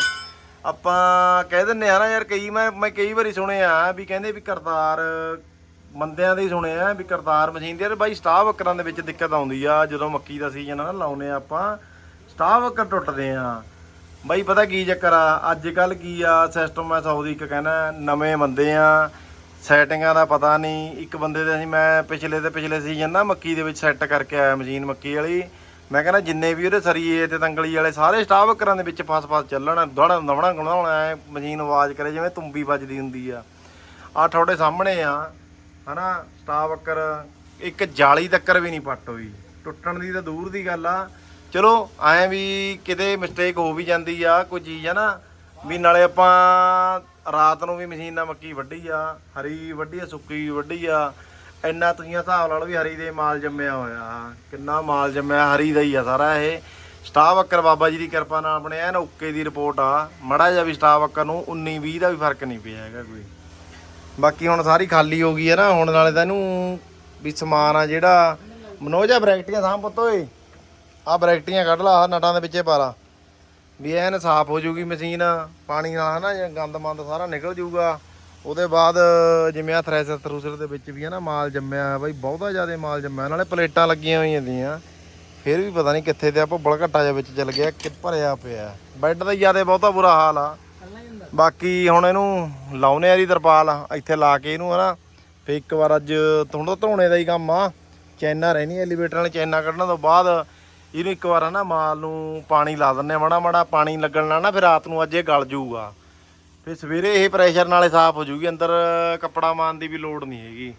ਆਪਾਂ ਕਹਿ ਦਿੰਨੇ ਆ ਨਾ ਯਾਰ, ਕਈ ਮੈਂ ਮੈਂ ਕਈ ਵਾਰੀ ਸੁਣਿਆ ਵੀ ਕਹਿੰਦੇ ਵੀ ਕਰਤਾਰ ਬੰਦਿਆਂ ਦੇ ਹੀ ਸੁਣਿਆ ਵੀ ਕਰਤਾਰ ਮਸ਼ੀਨ ਦੇ, ਯਾਰ ਬਾਈ ਸਟਾਫ ਅੱਕਰਾਂ ਦੇ ਵਿੱਚ ਦਿੱਕਤ ਆਉਂਦੀ ਆ, ਜਦੋਂ ਮੱਕੀ ਦਾ ਸੀਜ਼ਨ ਆ ਨਾ ਲਾਉਨੇ ਆ ਆਪਾਂ ਸਟਾਫ ਅੱਕਰ ਟੁੱਟਦੇ ਆ। ਬਾਈ, ਪਤਾ ਕੀ ਚੱਕਰ ਆ? ਅੱਜ ਕੱਲ ਕੀ ਆ? ਸਿਸਟਮ ਮੈਂ ਸੌਦੀ ਇੱਕ ਕਹਿਣਾ ਨਵੇਂ ਬੰਦੇ ਆ। ਸੈਟਿੰਗਾਂ ਦਾ ਪਤਾ ਨਹੀਂ। ਇੱਕ ਬੰਦੇ ਦੇ ਅਸੀਂ, ਮੈਂ ਪਿਛਲੇ ਤੇ ਪਿਛਲੇ ਸੀਜ਼ਨ ਨਾ ਮੱਕੀ ਦੇ ਵਿੱਚ ਸੈੱਟ ਕਰਕੇ ਆਇਆ ਮਸ਼ੀਨ ਮੱਕੀ ਵਾਲੀ। ਮੈਂ ਕਹਿੰਦਾ, ਜਿੰਨੇ ਵੀ ਉਹਦੇ ਸਰੀਏ ਤੇ ਤੰਗਲੀ ਵਾਲੇ, ਸਾਰੇ ਸਟਾਫ ਘਰਾਂ ਦੇ ਵਿੱਚ ਫਸ-ਫਸ ਚੱਲਣ, ਦੌੜਾ ਦਵਣਾ ਗਣਾਉਣਾ ਐ ਮਸ਼ੀਨ ਆਵਾਜ਼ ਕਰੇ, ਜਿਵੇਂ ਤੁੰਬੀ ਵੱਜਦੀ ਹੁੰਦੀ ਆ। ਆ ਤੁਹਾਡੇ ਸਾਹਮਣੇ ਆ, ਹਨਾ? ਸਟਾਫ ਅੱਕਰ, ਇੱਕ ਜਾਲੀ ਤੱਕਰ ਵੀ ਨਹੀਂ ਪੱਟ ਹੋਈ। ਟੁੱਟਣ ਦੀ ਤਾਂ ਦੂਰ ਦੀ ਗੱਲ ਆ। ਚਲੋ, ਐਂ ਵੀ ਕਿਤੇ ਮਿਸਟੇਕ ਹੋ ਵੀ ਜਾਂਦੀ ਆ, ਕੋਈ ਚੀਜ਼ ਆ ਨਾ, ਵੀ ਨਾਲੇ ਆਪਾਂ ਰਾਤ ਨੂੰ ਵੀ ਮਸ਼ੀਨ ਨਾਲ ਮੱਕੀ ਵੱਢੀ ਆ, ਹਰੀ ਵੱਢੀ ਆ, ਸੁੱਕੀ ਵੱਢੀ ਆ, ਇੰਨਾ ਤੁਸੀਂ ਹਿਸਾਬ ਨਾਲ ਵੀ ਹਰੀ ਦੇ ਮਾਲ ਜੰਮਿਆ ਹੋਇਆ, ਕਿੰਨਾ ਮਾਲ ਜੰਮਿਆ, ਹਰੀ ਦਾ ਹੀ ਆ ਸਾਰਾ ਇਹ। ਸਟਾਫ ਅੱਕਰ ਬਾਬਾ ਜੀ ਦੀ ਕਿਰਪਾ ਨਾਲ ਆਪਣੇ ਐਨ ਓਕੇ ਦੀ ਰਿਪੋਰਟ ਆ। ਮੜਾ ਜਿਹਾ ਵੀ ਸਟਾਫ ਅੱਕਰ ਨੂੰ 19 20 ਦਾ ਵੀ ਫ਼ਰਕ ਨਹੀਂ ਪਿਆ ਹੈਗਾ ਕੋਈ। ਬਾਕੀ ਹੁਣ ਸਾਰੀ ਖਾਲੀ ਹੋ ਗਈ ਹੈ ਨਾ, ਹੁਣ ਨਾਲੇ ਤਾਂ ਇਹਨੂੰ ਵੀ ਸਮਾਨ ਆ ਜਿਹੜਾ, ਮਨੋਜਾ ਬ੍ਰੈਕਟੀਆਂ ਸਾਂਭ ਪੁੱਤ ਓਏ। ਆ ਬਰੈਕਟੀਆਂ ਕੱਢ ਲਾ, ਆਹ ਨਟਾਂ ਦੇ ਵਿੱਚੇ ਪਾ ਲਾ। ਵੀ ਐਨ ਸਾਫ਼ ਹੋ ਜੂਗੀ ਮਸ਼ੀਨ, ਪਾਣੀ ਨਾਲ ਹਨਾ, ਜੇ ਗੰਦ ਮੰਦ ਸਾਰਾ ਨਿਕਲ ਜੂਗਾ। ਉਹਦੇ ਬਾਅਦ ਜਿਵੇਂ ਆ ਥ੍ਰੈਸ਼ਰ ਥਰੂਸਰ ਦੇ ਵਿੱਚ ਵੀ ਹੈ ਨਾ ਮਾਲ ਜੰਮਿਆ ਹੋਇਆ ਬਾਈ ਬਹੁਤਾ ਜ਼ਿਆਦਾ ਮਾਲ ਜੰਮਿਆ। ਨਾਲੇ ਪਲੇਟਾਂ ਲੱਗੀਆਂ ਹੋਈਆਂ ਦੀਆਂ। ਫਿਰ ਵੀ ਪਤਾ ਨਹੀਂ ਕਿੱਥੇ ਤੇ ਆ, ਭੁੱਬਲ ਘੱਟਾ ਜਿਹਾ ਵਿੱਚ ਚੱਲ ਗਿਆ, ਕਿ ਭਰਿਆ ਪਿਆ। ਬੈੱਡ ਦਾ ਜ਼ਿਆਦਾ ਬਹੁਤਾ ਬੁਰਾ ਹਾਲ ਆ। ਬਾਕੀ ਹੁਣ ਇਹਨੂੰ ਲਾਉਨੇ ਆ ਦੀ ਤਰਪਾਲ, ਇੱਥੇ ਲਾ ਕੇ ਇਹਨੂੰ ਹਨਾ। ਫੇ ਇੱਕ ਵਾਰ ਅੱਜ ਤੁਹਾਨੂੰ ਧੋਣੇ ਦਾ ਹੀ ਕੰਮ ਆ। ਚੈਨਾ ਰਹਿਣੀ ਐਲੀਵੇਟਰ ਨਾਲ ਚੈਨਾ ਕੱਢਣ ਤੋਂ ਬਾਅਦ ਇਹਨੂੰ ਇੱਕ ਵਾਰ ਨਾ ਮਾਲ ਨੂੰ ਪਾਣੀ ਲਾ ਦਿੰਨੇ ਆ ਮਾੜਾ ਮਾੜਾ ਪਾਣੀ ਲੱਗਣ ਨਾਲ ਨਾ ਫਿਰ ਰਾਤ ਨੂੰ ਅੱਜ ਇਹ ਗਲ ਜਾਊਗਾ। ਫਿਰ ਸਵੇਰੇ ਇਹ ਪ੍ਰੈਸ਼ਰ ਨਾਲੇ ਸਾਫ਼ ਹੋ ਜੂਗੀ ਅੰਦਰ ਕੱਪੜਾ ਮਾਰਨ ਦੀ ਵੀ ਲੋੜ ਨਹੀਂ ਹੈਗੀ।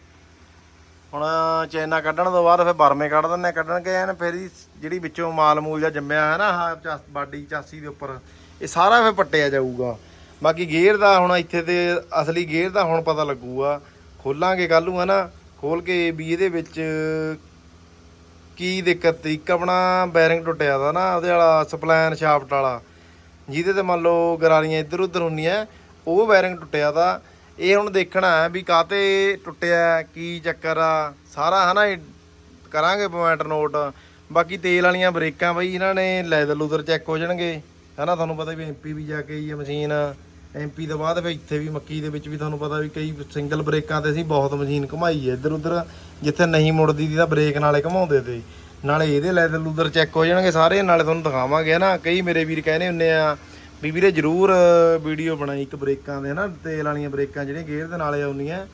ਹੁਣ ਚੈਨਾ ਕੱਢਣ ਤੋਂ ਬਾਅਦ ਫਿਰ ਬਰਮੇ ਕੱਢ ਦਿੰਨੇ ਆ, ਕੱਢਣ ਕੇ ਐਨ ਫਿਰ ਜਿਹੜੀ ਵਿੱਚੋਂ ਮਾਲ ਮੂਲ ਜਾਂ ਜੰਮਿਆ ਹੈ ਨਾ ਆਹ ਬਾਡੀ ਚਾਸੀ ਦੇ ਉੱਪਰ ਇਹ ਸਾਰਾ ਫਿਰ ਪੱਟਿਆ ਜਾਊਗਾ। ਬਾਕੀ ਗੇਅਰ ਦਾ ਹੁਣ ਇੱਥੇ ਤੇ ਅਸਲੀ ਗੇਅਰ ਦਾ ਹੁਣ ਪਤਾ ਲੱਗੂਗਾ। ਖੋਲਾਂਗੇ ਕੱਲ ਨੂੰ ਹੈ ਨਾ ਖੋਲ ਕੇ ਵੀ ਇਹਦੇ ਵਿੱਚ ਕੀ ਦਿੱਕਤ ਤੀ ਇੱਕ ਆਪਣਾ ਬੈਰਿੰਗ ਟੁੱਟਿਆ ਦਾ ਨਾ, ਉਹਦੇ ਵਾਲਾ ਸਪਲਾਨ ਸ਼ਾਫਟ ਵਾਲਾ। ਜਿਹਦੇ ਤੇ ਮੰਨ ਲਓ ਗਰਾਰੀਆਂ ਇੱਧਰ ਉੱਧਰ ਹੁੰਦੀਆਂ, ਉਹ ਬੈਰਿੰਗ ਟੁੱਟਿਆ ਦਾ ਇਹ ਹੁਣ ਦੇਖਣਾ ਹੈ ਵੀ ਕਾਤੇ ਟੁੱਟਿਆ, ਕੀ ਚੱਕਰ ਆ? ਸਾਰਾ ਹਨਾ ਇਹ ਕਰਾਂਗੇ ਪੁਆਇੰਟ ਨੋਟ। ਬਾਕੀ ਤੇਲ ਵਾਲੀਆਂ ਬ੍ਰੇਕਾਂ ਬਈ, ਇਹਨਾਂ ਨੇ ਲੈਦਰ ਲੂਦਰ ਚੈੱਕ ਹੋ ਜਾਣਗੇ। ਹਨਾ, ਤੁਹਾਨੂੰ ਪਤਾ ਵੀ ਐਮਪੀ ਵੀ ਜਾ ਕੇ ਆਈ ਮਸ਼ੀਨ। ਐਮਪੀ ਤੋਂ ਬਾਅਦ ਫਿਰ ਇੱਥੇ ਵੀ ਮੱਕੀ ਦੇ ਵਿੱਚ ਵੀ ਤੁਹਾਨੂੰ ਪਤਾ ਵੀ ਕਈ ਸਿੰਗਲ ਬ੍ਰੇਕਾਂ ਤੇ ਅਸੀਂ ਬਹੁਤ ਮਸ਼ੀਨ ਘੁਮਾਈ ਹੈ। ਇੱਧਰ ਉੱਧਰ ਜਿੱਥੇ ਨਹੀਂ ਮੁੜਦੀ ਦੀ ਤਾਂ ਬ੍ਰੇਕ ਨਾਲੇ ਘੁਮਾਉਂਦੇ ਤੇ। ਨਾਲੇ ਇਹਦੇ ਲੈਦਰ ਲੂਦਰ ਚੈੱਕ ਹੋ ਜਾਣਗੇ ਸਾਰੇ, ਨਾਲੇ ਤੁਹਾਨੂੰ ਦਿਖਾਵਾਂਗੇ ਨਾ ਕਈ ਮੇਰੇ ਵੀਰ ਕਹਿੰਦੇ ਹੁੰਦੇ ਆ ਵੀ ਵੀਰੇ ਜਰੂਰ ਵੀਡੀਓ ਬਣਾਈ ਇੱਕ ਬ੍ਰੇਕਾਂ ਦੇ ਨਾ ਤੇਲ ਵਾਲੀਆਂ ਬ੍ਰੇਕਾਂ ਜਿਹੜੀਆਂ ਗੇਅਰ ਦੇ ਨਾਲੇ ਆਉਂਦੀਆਂ।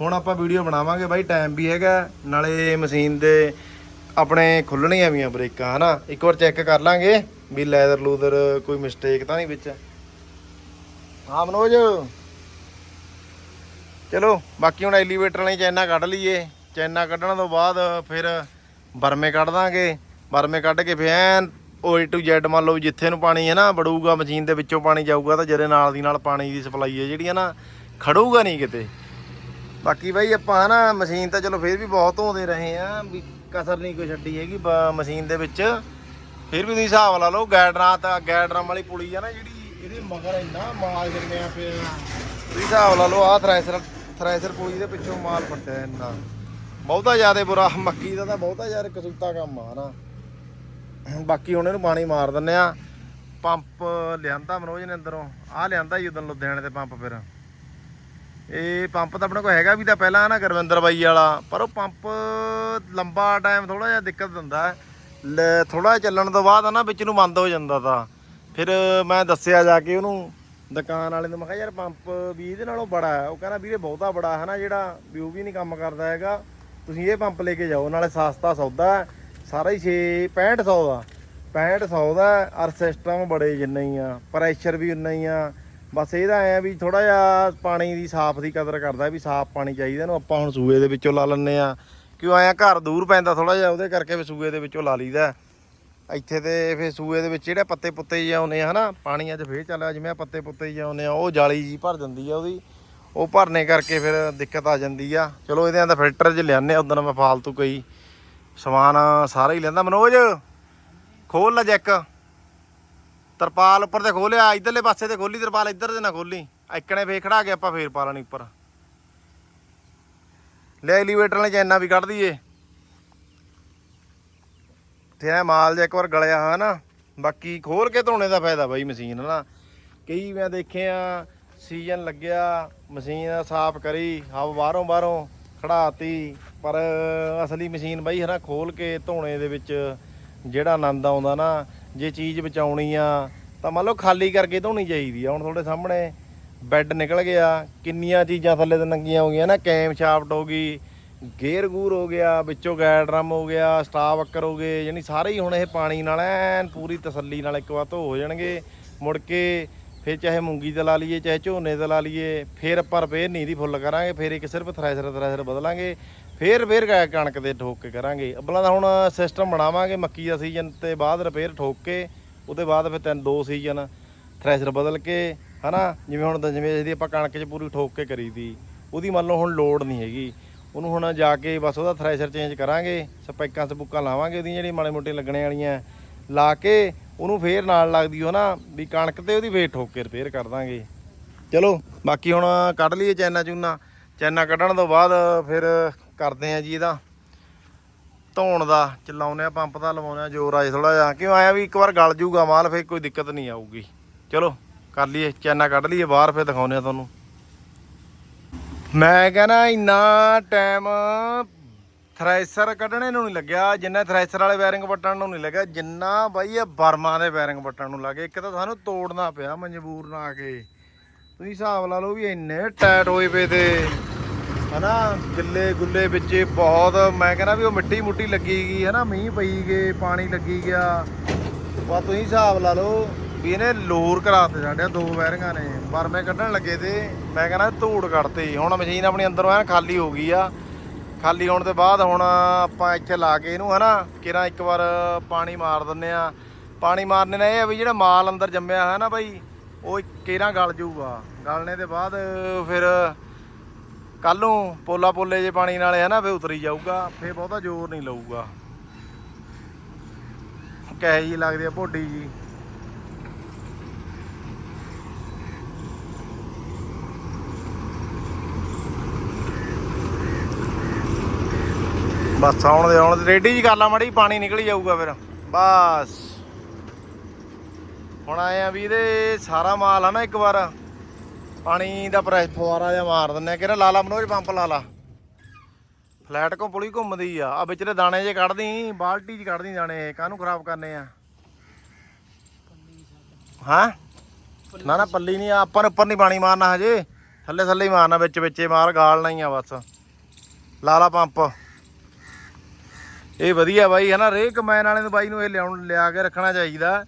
ਹੁਣ ਆਪਾਂ ਵੀਡੀਓ ਬਣਾਵਾਂਗੇ ਬਾਈ ਟਾਈਮ ਵੀ ਹੈਗਾ, ਨਾਲੇ ਮਸ਼ੀਨ ਦੇ ਆਪਣੇ ਖੁੱਲਣੀਆਂ ਵੀਆਂ ਬ੍ਰੇਕਾਂ ਹਨਾ। ਇੱਕ ਵਾਰ ਚੈੱਕ ਕਰ ਲਾਂਗੇ ਵੀ ਲੈਦਰ ਲੂਦਰ ਕੋਈ ਮਿਸਟੇਕ ਤਾਂ ਨਹੀਂ ਵਿੱਚ। ਹਾਂ ਮਨੋਜ। ਚਲੋ, ਬਾਕੀ ਹੁਣ ਐਲੀਵੇਟਰ ਵਾਲੀ ਚੈਨਾ ਕੱਢ ਲਈਏ। ਚੈਨਾ ਕੱਢਣ ਤੋਂ ਬਾਅਦ ਫਿਰ ਬਰਮੇ ਕੱਢ ਦਾਂਗੇ। ਬਰਮੇ ਕੱਢ ਕੇ ਫਿਰ ਐਨ ਓ ਟੂ ਜ਼ੈਡ ਮੰਨ ਲਓ ਜਿੱਥੇ ਨੂੰ ਪਾਣੀ ਹੈ ਨਾ ਬੜੂਗਾ ਮਸ਼ੀਨ ਦੇ ਵਿੱਚੋਂ ਪਾਣੀ ਜਾਊਗਾ ਤਾਂ ਜਿਹੜੇ ਨਾਲ ਦੀ ਨਾਲ ਪਾਣੀ ਦੀ ਸਪਲਾਈ ਹੈ ਜਿਹੜੀ ਹੈ ਨਾ, ਖੜੂਗਾ ਨਹੀਂ ਕਿਤੇ। ਬਾਕੀ ਬਾਈ ਆਪਾਂ ਨਾ ਮਸ਼ੀਨ ਤਾਂ ਚਲੋ ਫਿਰ ਵੀ ਬਹੁਤ ਧੋਦੇ ਰਹੇ ਆ ਵੀ ਕਸਰ ਨਹੀਂ ਕੋਈ ਛੱਡੀ ਹੈਗੀ, ਬ- ਮਸ਼ੀਨ ਦੇ ਵਿੱਚ। ਫਿਰ ਵੀ ਤੁਸੀਂ ਹਿਸਾਬ ਲਾ ਲਓ ਗੈਡਰਾਂ ਤਾਂ ਗੈਡਰਾਂ ਵਾਲੀ ਪੁਲੀ ਆ ਨਾ ਜਿਹੜੀ ਇਹਦੇ ਮਗਰ ਇੰਨਾ ਮਾਲ ਜੰਮਿਆ ਪਿਆ। ਤੁਸੀਂ ਹਿਸਾਬ ਲਾ ਲਓ, ਆਹ ਥ੍ਰੈਸ਼ਰ ਥ੍ਰੈਸ਼ਰ ਪੁਲੀ ਦੇ ਪਿੱਛੋਂ ਮਾਲ ਪੱਟਿਆ ਇੰਨਾ। ਬਹੁਤਾ ਜ਼ਿਆਦਾ ਬੁਰਾ ਮੱਕੀ ਦਾ ਤਾਂ ਬਹੁਤਾ ਯਾਰ, ਕਸੂਤਾ ਕੰਮ ਆ ਨਾ। ਬਾਕੀ ਹੁਣ ਇਹਨੂੰ ਪਾਣੀ ਮਾਰ ਦਿੰਨੇ ਆ। ਪੰਪ ਲਿਆਂਦਾ ਮਨੋਜ ਨੇ ਅੰਦਰੋਂ। ਆਹ ਲਿਆਂਦਾ ਜੀ ਉਦੋਂ ਲੁਧਿਆਣੇ ਤੇ ਪੰਪ ਫਿਰ। ਇਹ ਪੰਪ ਤਾਂ ਆਪਣੇ ਕੋਲ ਹੈਗਾ ਵੀ ਤਾਂ ਪਹਿਲਾਂ ਨਾ ਗੁਰਵਿੰਦਰ ਬਾਈ ਵਾਲਾ, ਪਰ ਉਹ ਪੰਪ ਲੰਬਾ ਟਾਈਮ ਥੋੜਾ ਜਿਹਾ ਦਿੱਕਤ ਦਿੰਦਾ। ਥੋੜਾ ਚੱਲਣ ਤੋਂ ਬਾਅਦ ਨਾ ਵਿੱਚ ਨੂੰ ਬੰਦ ਹੋ ਜਾਂਦਾ ਤਾਂ। ਫਿਰ ਮੈਂ ਦੱਸਿਆ ਜਾ ਕੇ ਉਹਨੂੰ ਦੁਕਾਨ ਵਾਲੇ ਨੂੰ ਮੈਂ ਕਿਹਾ ਯਾਰ ਪੰਪ ਵੀ ਇਹਦੇ ਨਾਲੋਂ ਬੜਾ ਹੈ। ਉਹ ਕਹਿੰਦਾ ਵੀਰੇ ਬਹੁਤਾ ਬੜਾ ਹੈ ਨਾ ਜਿਹੜਾ ਵੀ ਉਹ ਵੀ ਨਹੀਂ ਕੰਮ ਕਰਦਾ ਹੈਗਾ। ਤੁਸੀਂ ਇਹ ਪੰਪ ਲੈ ਕੇ ਜਾਓ ਨਾਲੇ ਸਸਤਾ ਸੌਦਾ ਹੈ, ਸਾਰਾ ਹੀ 6 6500 ਦਾ। 6500 ਦਾ ਹੈ, ਸਿਸਟਮ ਬੜੇ ਜਿੰਨਾ ਹੀ ਆ ਪ੍ਰੈਸ਼ਰ ਵੀ ਉਨਾ ਹੀ ਆ। ਬਸ ਇਹਦਾ ਐ ਵੀ ਥੋੜਾ ਜਿਹਾ ਪਾਣੀ ਦੀ ਸਾਫ਼ ਦੀ ਕਦਰ ਕਰਦਾ ਵੀ ਸਾਫ਼ ਪਾਣੀ ਚਾਹੀਦਾ ਇਹਨੂੰ। ਆਪਾਂ ਹੁਣ ਸੂਏ ਦੇ ਵਿੱਚੋਂ ਲਾ ਲੈਂਦੇ ਆ ਕਿਉਂ ਆਇਆ ਘਰ ਦੂਰ ਪੈਂਦਾ ਥੋੜਾ ਜਿਹਾ ਉਹਦੇ ਕਰਕੇ ਵੀ ਸੂਏ ਦੇ ਵਿੱਚੋਂ ਲਾ ਲਈਦਾ। ਇੱਥੇ ਤੇ ਫਿਰ ਸੂਏ ਦੇ ਵਿੱਚ ਜਿਹੜੇ ਪੱਤੇ ਪੁੱਤੇ ਜਿਹੇ ਆਉਂਦੇ ਆ, ਹਨਾ ਪਾਣੀ ਅੱਜ ਫੇਰ ਚੱਲਿਆ ਜਿਵੇਂ ਪੱਤੇ ਪੁੱਤੇ ਜਿਹੇ ਆਉਂਦੇ ਆ, ਉਹ ਜਾਲੀ ਜੀ ਭਰ ਜਾਂਦੀ ਆ ਉਹਦੀ। ਉਹ ਭਰਨੇ ਕਰਕੇ ਫਿਰ ਦਿੱਕਤ ਆ ਜਾਂਦੀ ਆ। ਚਲੋ ਇਹਦੇ ਅੰਦਰ ਫਿਲਟਰ ਚ ਲਿਆਨੇ ਆ, ਉਦੋਂ ਮੈਂ ਫਾਲਤੂ ਕੋਈ ਸਮਾਨ ਸਾਰਾ ਹੀ ਲੈਂਦਾ ਮਨੋਜ, ਖੋਲ ਲੈ ਜੈਕ। ਤਰਪਾਲ ਉੱਪਰ ਤੇ ਖੋਲਿਆ, ਇਧਰਲੇ ਪਾਸੇ ਤੇ ਖੋਲੀ, ਤਰਪਾਲ ਇੱਧਰ ਤੇ ਨਾ ਖੋਲੀ। ਇੱਕਣੇ ਫੇਰ ਖੜਾ ਕੇ ਆਪਾਂ ਫੇਰ ਪਾ ਲੈਣੀ ਉੱਪਰ। ਲੈ ਐਲੀਵੇਟਰ ਵਾਲੇ ਚੈਨਾ ਵੀ ਕੱਢ ਦਈਏ। ਤੇ ਇਹ ਮਾਲ ਜੇ ਇੱਕ ਵਾਰ ਗਲਿਆ ਹੋਇਆ ਨਾ, ਬਾਕੀ ਖੋਲ ਕੇ ਧੋਣੇ ਦਾ ਫਾਇਦਾ ਬਾਈ ਮਸ਼ੀਨ ਨਾ ਕਈ ਮੈਂ ਦੇਖਿਆ, ਸੀਜ਼ਨ ਲੱਗਿਆ, ਮਸ਼ੀਨ ਸਾਫ਼ ਕਰੀ, ਹਵਾ ਬਾਹਰੋਂ ਬਾਹਰੋਂ ਖੜਾਤੀ ਪਰ ਅਸਲੀ ਮਸ਼ੀਨ ਬਾਈ ਹਨਾ ਖੋਲ ਕੇ ਧੋਣੇ ਦੇ ਵਿੱਚ ਜਿਹੜਾ ਆਨੰਦ ਆਉਂਦਾ ਨਾ, ਜੇ ਚੀਜ਼ ਬਚਾਉਣੀ ਆ, ਤਾਂ ਮੰਨ ਲਓ ਖਾਲੀ ਕਰਕੇ ਧੋਣੀ ਚਾਹੀਦੀ ਆ। ਹੁਣ ਤੁਹਾਡੇ ਸਾਹਮਣੇ ਬੈੱਡ ਨਿਕਲ ਗਿਆ, ਕਿੰਨੀਆਂ ਚੀਜ਼ਾਂ ਥੱਲੇ ਤੇ ਨੰਗੀਆਂ ਹੋ ਗਈਆਂ ਨਾ, ਕੈਮ ਸ਼ਾਫਟ ਹੋ ਗਈ ਗੇਅਰ ਗੂਰ ਹੋ ਗਿਆ, ਵਿੱਚੋਂ ਗੈਡ ਡਰਮ ਹੋ ਗਿਆ ਸਟਾਫ ਅੱਕਰ ਹੋ ਗਏ, ਯਾਨੀ ਸਾਰੇ ਹੀ ਹੁਣ ਇਹ ਪਾਣੀ ਨਾਲ ਐਨ ਪੂਰੀ ਤਸੱਲੀ ਨਾਲ ਇੱਕ ਵਾਰ ਧੋ ਹੋ ਜਾਣਗੇ। ਮੁੜ ਕੇ ਫਿਰ ਚਾਹੇ ਮੂੰਗੀ ਦਾ ਲਾ ਲਈਏ, ਚਾਹੇ ਝੋਨੇ ਦਾ ਲਾ ਲਈਏ, ਫਿਰ ਆਪਾਂ ਰਿਪੇਅਰ ਨਹੀਂ ਦੀ ਫੁੱਲ ਕਰਾਂਗੇ, ਫਿਰ ਇੱਕ ਸਿਰਫ ਥ੍ਰੈਸ਼ਰ ਥ੍ਰੈਸ਼ਰ ਬਦਲਾਂਗੇ, ਫਿਰ ਰਿਪੇਅਰ ਕਣਕ ਦੇ ਠੋਕ ਕੇ ਕਰਾਂਗੇ। ਅੱਬਲਾਂ ਦਾ ਹੁਣ ਸਿਸਟਮ ਬਣਾਵਾਂਗੇ, ਮੱਕੀ ਦਾ ਸੀਜ਼ਨ ਤੇ ਬਾਅਦ ਰਿਪੇਅਰ ਠੋਕ ਕੇ, ਉਹਦੇ ਬਾਅਦ ਫਿਰ ਤਿੰਨ ਦੋ ਸੀਜ਼ਨ ਥ੍ਰੈਸ਼ਰ ਬਦਲ ਕੇ, ਹਨਾ? ਜਿਵੇਂ ਹੁਣ ਤਾਂ ਜਿਵੇਂ ਜਿਹਦੀ ਆਪਾਂ ਕਣਕ 'ਚ ਪੂਰੀ ਠੋਕ ਕੇ ਕਰੀ ਤੀ ਉਹਦੀ ਮੰਨ ਲਓ ਹੁਣ ਲੋਡ ਨਹੀਂ ਹੈਗੀ। ਉਹਨੂੰ ਹੁਣ ਜਾ ਕੇ ਬਸ ਉਹਦਾ ਥ੍ਰੈਸ਼ਰ ਚੇਂਜ ਕਰਾਂਗੇ, ਸਪੈਕਾਂ ਸਪੂਕਾਂ ਲਾਵਾਂਗੇ ਉਹਦੀਆਂ ਜਿਹੜੀਆਂ ਮਾੜੇ ਮੋਟੇ ਲੱਗਣੇ ਵਾਲੀਆਂ, ਲਾ ਕੇ ਉਹਨੂੰ ਫੇਰ ਨਾਲ ਲੱਗਦੀ ਹੋ ਨਾ ਵੀ ਕਣਕ ਤੇ ਉਹਦੀ ਫੇਰ ਠੋਕ ਕੇ ਰਿਪੇਅਰ ਕਰ ਦਾਂਗੇ। ਚਲੋ, ਬਾਕੀ ਹੁਣ ਕੱਢ ਲਈਏ ਚੈਨਾ ਚੂਨਾ। ਚੈਨਾ ਕੱਢਣ ਤੋਂ ਬਾਅਦ ਫਿਰ ਕਰਦੇ ਆ ਜੀ ਇਹਦਾ ਧੋਣ ਦਾ ਚਲਾਉਨੇ ਆ ਪੰਪ ਦਾ ਲਵਾਉਨੇ ਆ ਜੋਰ ਆਏ ਥੋੜਾ ਜਿਹਾ। ਕਿਉਂ ਆਇਆ ਵੀ ਇੱਕ ਵਾਰ ਗਲ ਜੂਗਾ ਮਾਲ, ਫਿਰ ਕੋਈ ਦਿੱਕਤ ਨਹੀਂ ਆਊਗੀ। ਚਲੋ, ਕਰ ਲਈਏ, ਚੈਨਾ ਕੱਢ ਲਈਏ, ਬਾਹਰ ਫਿਰ ਦਿਖਾਉਨੇ ਆ ਤੁਹਾਨੂੰ। ਮੈਂ ਕਹਿੰਦਾ ਇੰਨਾ ਟਾਈਮ ਥ੍ਰੈਸ਼ਰ ਕੱਢਣੇ ਨੂੰ ਨਹੀਂ ਲੱਗਿਆ, ਜਿੰਨਾ ਥ੍ਰੈਸ਼ਰ ਵਾਲੇ ਬੈਰਿੰਗ ਵੱਟਣ ਨੂੰ ਨਹੀਂ ਲੱਗਿਆ, ਜਿੰਨਾ ਬਾਈ ਇਹ ਬਰਮਾ ਦੇ ਬੈਰਿੰਗ ਵੱਟਣ ਨੂੰ ਲੱਗੇ। ਇੱਕ ਤਾਂ ਸਾਨੂੰ ਤੋੜਨਾ ਪਿਆ, ਮਜਬੂਰ ਨਾ ਆ ਕੇ। ਤੁਸੀਂ ਹਿਸਾਬ ਲਾ ਲਓ ਵੀ ਇੰਨੇ ਟਾਇਟ ਹੋਏ ਪਏ ਤੇ। ਹਨਾ, ਗਿੱਲੇ ਗੁੱਲੇ ਵਿੱਚ ਬਹੁਤ, ਮੈਂ ਕਹਿੰਦਾ ਵੀ ਉਹ ਮਿੱਟੀ ਮੁੱਟੀ ਲੱਗੀ ਗਈ, ਹਨਾ, ਮੀਂਹ ਪਈ ਗਏ, ਪਾਣੀ ਲੱਗੀ ਗਿਆ। ਵਾ ਤੁਸੀਂ ਹਿਸਾਬ ਲਾ ਲਓ। ਵੀ ਇਹਨੇ ਲੋਰ ਕਰਾਤੇ ਸਾਡੇ ਦੋ ਵੈਰਿੰਗਾਂ ਨੇ। ਪਰ ਮੈਂ ਕੱਢਣ ਲੱਗੇ ਤੇ ਮੈਂ ਕਹਿੰਦਾ ਧੂੜ ਕੱਢਤੇ। ਹੁਣ ਮਸ਼ੀਨ ਆਪਣੀ ਅੰਦਰੋਂ ਐਨ ਖਾਲੀ ਹੋ ਗਈ ਆ। ਖਾਲੀ ਹੋਣ ਤੋਂ ਬਾਅਦ ਹੁਣ ਆਪਾਂ ਇੱਥੇ ਲਾ ਕੇ ਇਹਨੂੰ ਹਨਾ, ਕਿਰਾਂ ਇੱਕ ਵਾਰ ਪਾਣੀ ਮਾਰ ਦਿੰਨੇ ਆ। ਪਾਣੀ ਮਾਰਨੇ ਨਾਲ ਇਹ ਆ ਵੀ ਜਿਹੜਾ ਮਾਲ ਅੰਦਰ ਜੰਮਿਆ ਹੈ ਨਾ ਬਾਈ, ਉਹ ਕੇਰਾਂ ਗਲ ਜਾਊਗਾ। ਗਲਣੇ ਦੇ ਬਾਅਦ ਫਿਰ ਕੱਲ ਨੂੰ ਪੋਲਾ ਪੋਲੇ ਜੇ ਪਾਣੀ ਨਾਲ ਹੈ ਨਾ ਫੇ ਉਤਰੀ ਜਾਊਗਾ। ਫੇ ਬਹੁਤਾ ਜ਼ੋਰ ਨਹੀਂ ਲਊਗਾ। ਕਹੇ ਜੀ ਲੱਗਦੀ ਆ ਭੋਡੀ ਜੀ। ਬਸ ਆਉਣ ਦੇ ਆਉਣ ਦੇ ਰੇਡੀ ਜੀ ਕਰ ਲਾ ਮੜੀ, ਪਾਣੀ ਨਿਕਲ ਜਾਊਗਾ ਫਿਰ। ਬਸ। ਹੁਣ ਆਏ ਆ ਵੀ ਇਹਦੇ ਸਾਰਾ ਮਾਲ ਆ ਨਾ ਇੱਕ ਵਾਰ। ਪਾਣੀ ਦਾ ਪ੍ਰੈਸ ਫੁਆਰਾ ਜਿਹਾ ਮਾਰ ਦਿੰਨੇ ਆ। ਕਿਹੜਾ ਲਾ ਲਾ ਮਨੋਜ, ਪੰਪ ਲਾ ਲਾ। ਫਲੈਟ ਕੋ ਪੁਲੀ ਘੁੰਮਦੀ ਆ। ਆ ਵਿੱਚ ਦਾਣੇ ਜੇ ਕੱਢਦੀ, ਬਾਲਟੀ 'ਚ ਕੱਢਦੀ ਦਾਣੇ। ਕਾਹਨੂੰ ਖਰਾਬ ਕਰਨੇ ਆ? ਹਾਂ? ਨਾ ਨਾ, ਪੱਲੀ ਨਹੀਂ ਆਪਾਂ ਨੂੰ ਉੱਪਰ ਨਹੀਂ ਪਾਣੀ ਮਾਰਨਾ ਹਜੇ। ਥੱਲੇ ਥੱਲੇ ਹੀ ਮਾਰਨਾ ਵਿੱਚ ਵਿੱਚੇ। ਮਾਰ ਗਾਲਣਾ ਹੀ ਆ ਬਸ। ਲਾ ਲਾ ਪੰਪ। ਇਹ ਵਧੀਆ ਬਾਈ ਹੈ ਨਾ ਰੇ ਕਮੈਨ ਵਾਲੇ ਨੂੰ ਬਾਈ ਨੂੰ ਇਹ ਲਿਆਉਣ, ਲਿਆ ਕੇ ਰੱਖਣਾ ਚਾਹੀਦਾ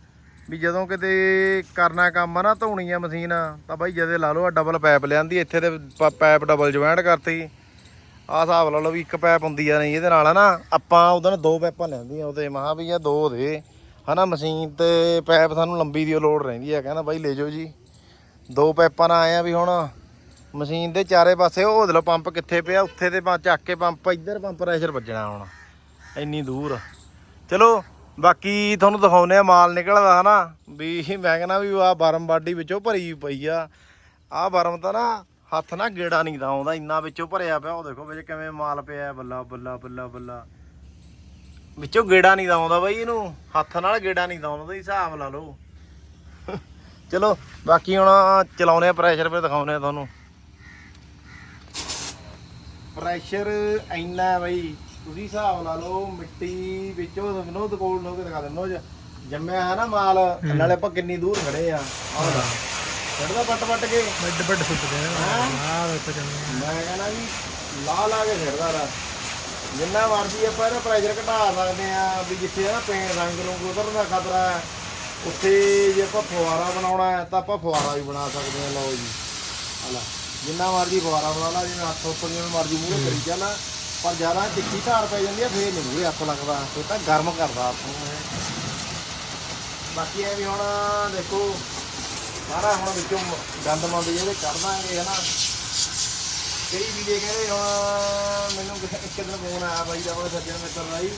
ਵੀ ਜਦੋਂ ਕਿਤੇ ਕਰਨਾ ਕੰਮ ਆ ਨਾ, ਧੋਣੀ ਆ ਮਸ਼ੀਨ, ਤਾਂ ਬਾਈ ਜਦੇ ਲਾ ਲਓ ਆ ਡਬਲ ਪਾਈਪ ਲਿਆਂਦੀ, ਇੱਥੇ ਤੇ ਪ- ਪਾਈਪ ਡਬਲ ਜੁਆਇੰਟ ਕਰਤੀ। ਆਹ ਹਿਸਾਬ ਲਾ ਲਓ ਵੀ ਇੱਕ ਪਾਈਪ ਹੁੰਦੀ ਆ ਨਹੀਂ ਇਹਦੇ ਨਾਲ, ਹਨਾ? ਆਪਾਂ ਉਹਦਾਂ ਦੋ ਪਾਈਪਾਂ ਲੈਂਦੀਆਂ ਉਹਦੇ ਮਹਾ ਵੀ ਆ ਦੋ ਦੇ। ਹਨਾ, ਮਸ਼ੀਨ ਤੇ ਪਾਈਪ ਸਾਨੂੰ ਲੰਬੀ ਦੀ ਲੋੜ ਰਹਿੰਦੀ ਆ, ਕਹਿੰਦਾ ਬਾਈ ਲੈ ਜਾਓ ਜੀ। ਦੋ ਪਾਈਪਾਂ ਨਾਲ ਆਏ ਆ ਵੀ ਹੁਣ ਮਸ਼ੀਨ ਦੇ ਚਾਰੇ ਪਾਸੇ, ਉਹ ਦੇ ਲਓ ਪੰਪ ਕਿੱਥੇ ਪਿਆ, ਉੱਥੇ ਤੇ ਚੱਕ ਕੇ ਪੰਪ ਇੱਧਰ ਪੰਪ ਪ੍ਰੈਸ਼ਰ ਵੱਜਣਾ ਹੁਣ। ਇੰਨੀ ਦੂਰ। ਚਲੋ, ਬਾਕੀ ਤੁਹਾਨੂੰ ਦਿਖਾਉਨੇ ਆ ਮਾਲ ਨਿਕਲਦਾ, ਹਨਾ? ਵੀ ਮੈਂ ਕਹਿੰਦਾ ਵੀ ਆ ਬਰਮ ਬਾਡੀ ਵਿੱਚੋਂ ਭਰੀ ਪਈ ਆ। ਆ ਬਰਮ ਤਾਂ ਨਾ ਹੱਥ ਨਾ ਗੇੜਾ ਨਹੀਂ ਦਾ ਆਉਂਦਾ, ਇੰਨਾ ਵਿੱਚੋਂ ਭਰਿਆ ਪਿਆ। ਉਹ ਦੇਖੋ ਵਿੱਚ ਕਿਵੇਂ ਮਾਲ ਪਿਆ ਬੱਲਾ ਬੱਲਾ ਬੱਲਾ ਬੱਲਾ। ਵਿੱਚੋਂ ਗੇੜਾ ਨਹੀਂ ਦਾ ਆਉਂਦਾ ਬਾਈ ਇਹਨੂੰ। ਹੱਥ ਨਾਲ ਗੇੜਾ ਨਹੀਂ ਦਾ ਆਉਂਦਾ ਹਿਸਾਬ ਲਾ ਲਓ। ਚਲੋ, ਬਾਕੀ ਹੁਣ ਚਲਾਉਨੇ ਆ ਪ੍ਰੈਸ਼ਰ ਤੇ ਦਿਖਾਉਨੇ ਆ ਤੁਹਾਨੂੰ। ਪ੍ਰੈਸ਼ਰ ਇੰਨਾ ਬਈ। ਤੁਸੀਂ ਹਿਸਾਬ ਲਾ ਲਓ ਮਿੱਟੀ ਵਿੱਚੋਂ ਵਿਨੋਦ ਕੋਲ ਨੂੰ ਦਿਖਾ ਦਿੰਨੋ ਜੰਮਿਆ ਹੈ ਨਾ ਮਾਲ ਨਾਲੇ ਆਪਾਂ ਕਿੰਨੀ ਦੂਰ ਖੜੇ ਆ। ਆਹ ਛੱਡਦਾ ਪੱਟ ਪੱਟ ਕੇ। ਵੱਡ ਵੱਡ ਸੁੱਟਦੇ ਹੈਂ? ਆਹ ਵੇਖੋ ਜੰਮੇ ਮੈਂ ਕਹਿੰਦਾ ਵੀ ਲਾ ਲਾ ਕੇ ਛੱਡਦਾ ਰਾ। ਜਿੰਨਾ ਮਰਜ਼ੀ ਆਪਾਂ ਇਹਦਾ ਪ੍ਰੈਸ਼ਰ ਘਟਾ ਸਕਦੇ ਆ ਵੀ ਜਿੱਥੇ ਨਾ ਪੇਨ ਰੰਗ ਨੂੰ ਉਤਰਨ ਦਾ ਖਤਰਾ ਹੈ ਉੱਥੇ ਜੇ ਆਪਾਂ ਫੁਆਰਾ ਬਣਾਉਣਾ ਹੈ ਤਾਂ ਆਪਾਂ ਫੁਆਰਾ ਵੀ ਬਣਾ ਸਕਦੇ ਆ ਲਓ ਜੀ। ਹਲਾ ਜਿੰਨਾ ਮਰਜ਼ੀ ਫੁਆਰਾ ਬਣਾ ਲਾ ਜਿਵੇਂ ਹੱਥ ਉੱਪਰ ਜਿਵੇਂ ਮਰਜ਼ੀ ਮੂਹਰੇ ਕਰੀ ਚੱਲ। ਪਰ ਜ਼ਿਆਦਾ ਤਿੱਖੀ ਧਾਰ ਪੈ ਜਾਂਦੀ ਆ, ਫੇਰ ਨਹੀਂ ਮੂਹਰੇ ਹੱਥ ਲੱਗਦਾ। ਇਹ ਤਾਂ ਗਰਮ ਕਰਦਾ ਆਪ ਨੂੰ ਬਾਕੀ ਇਹ ਵੀ ਹੁਣ ਦੇਖੋ, ਸਾਰਾ ਹੁਣ ਵਿੱਚੋਂ ਗੰਦ ਮੰਦ ਜਿਹੜੇ ਕੱਢ ਹਨਾ। ਕਈ ਵੀ ਦੇ ਕਹਿੰਦੇ ਹੁਣ ਮੈਨੂੰ ਇੱਕ ਦਿਨ ਫੋਨ ਆਇਆ ਬਾਈ ਦਾ ਉਹ ਸੱਜਣ ਮਿੱਤਰ ਦਾ ਜੀ।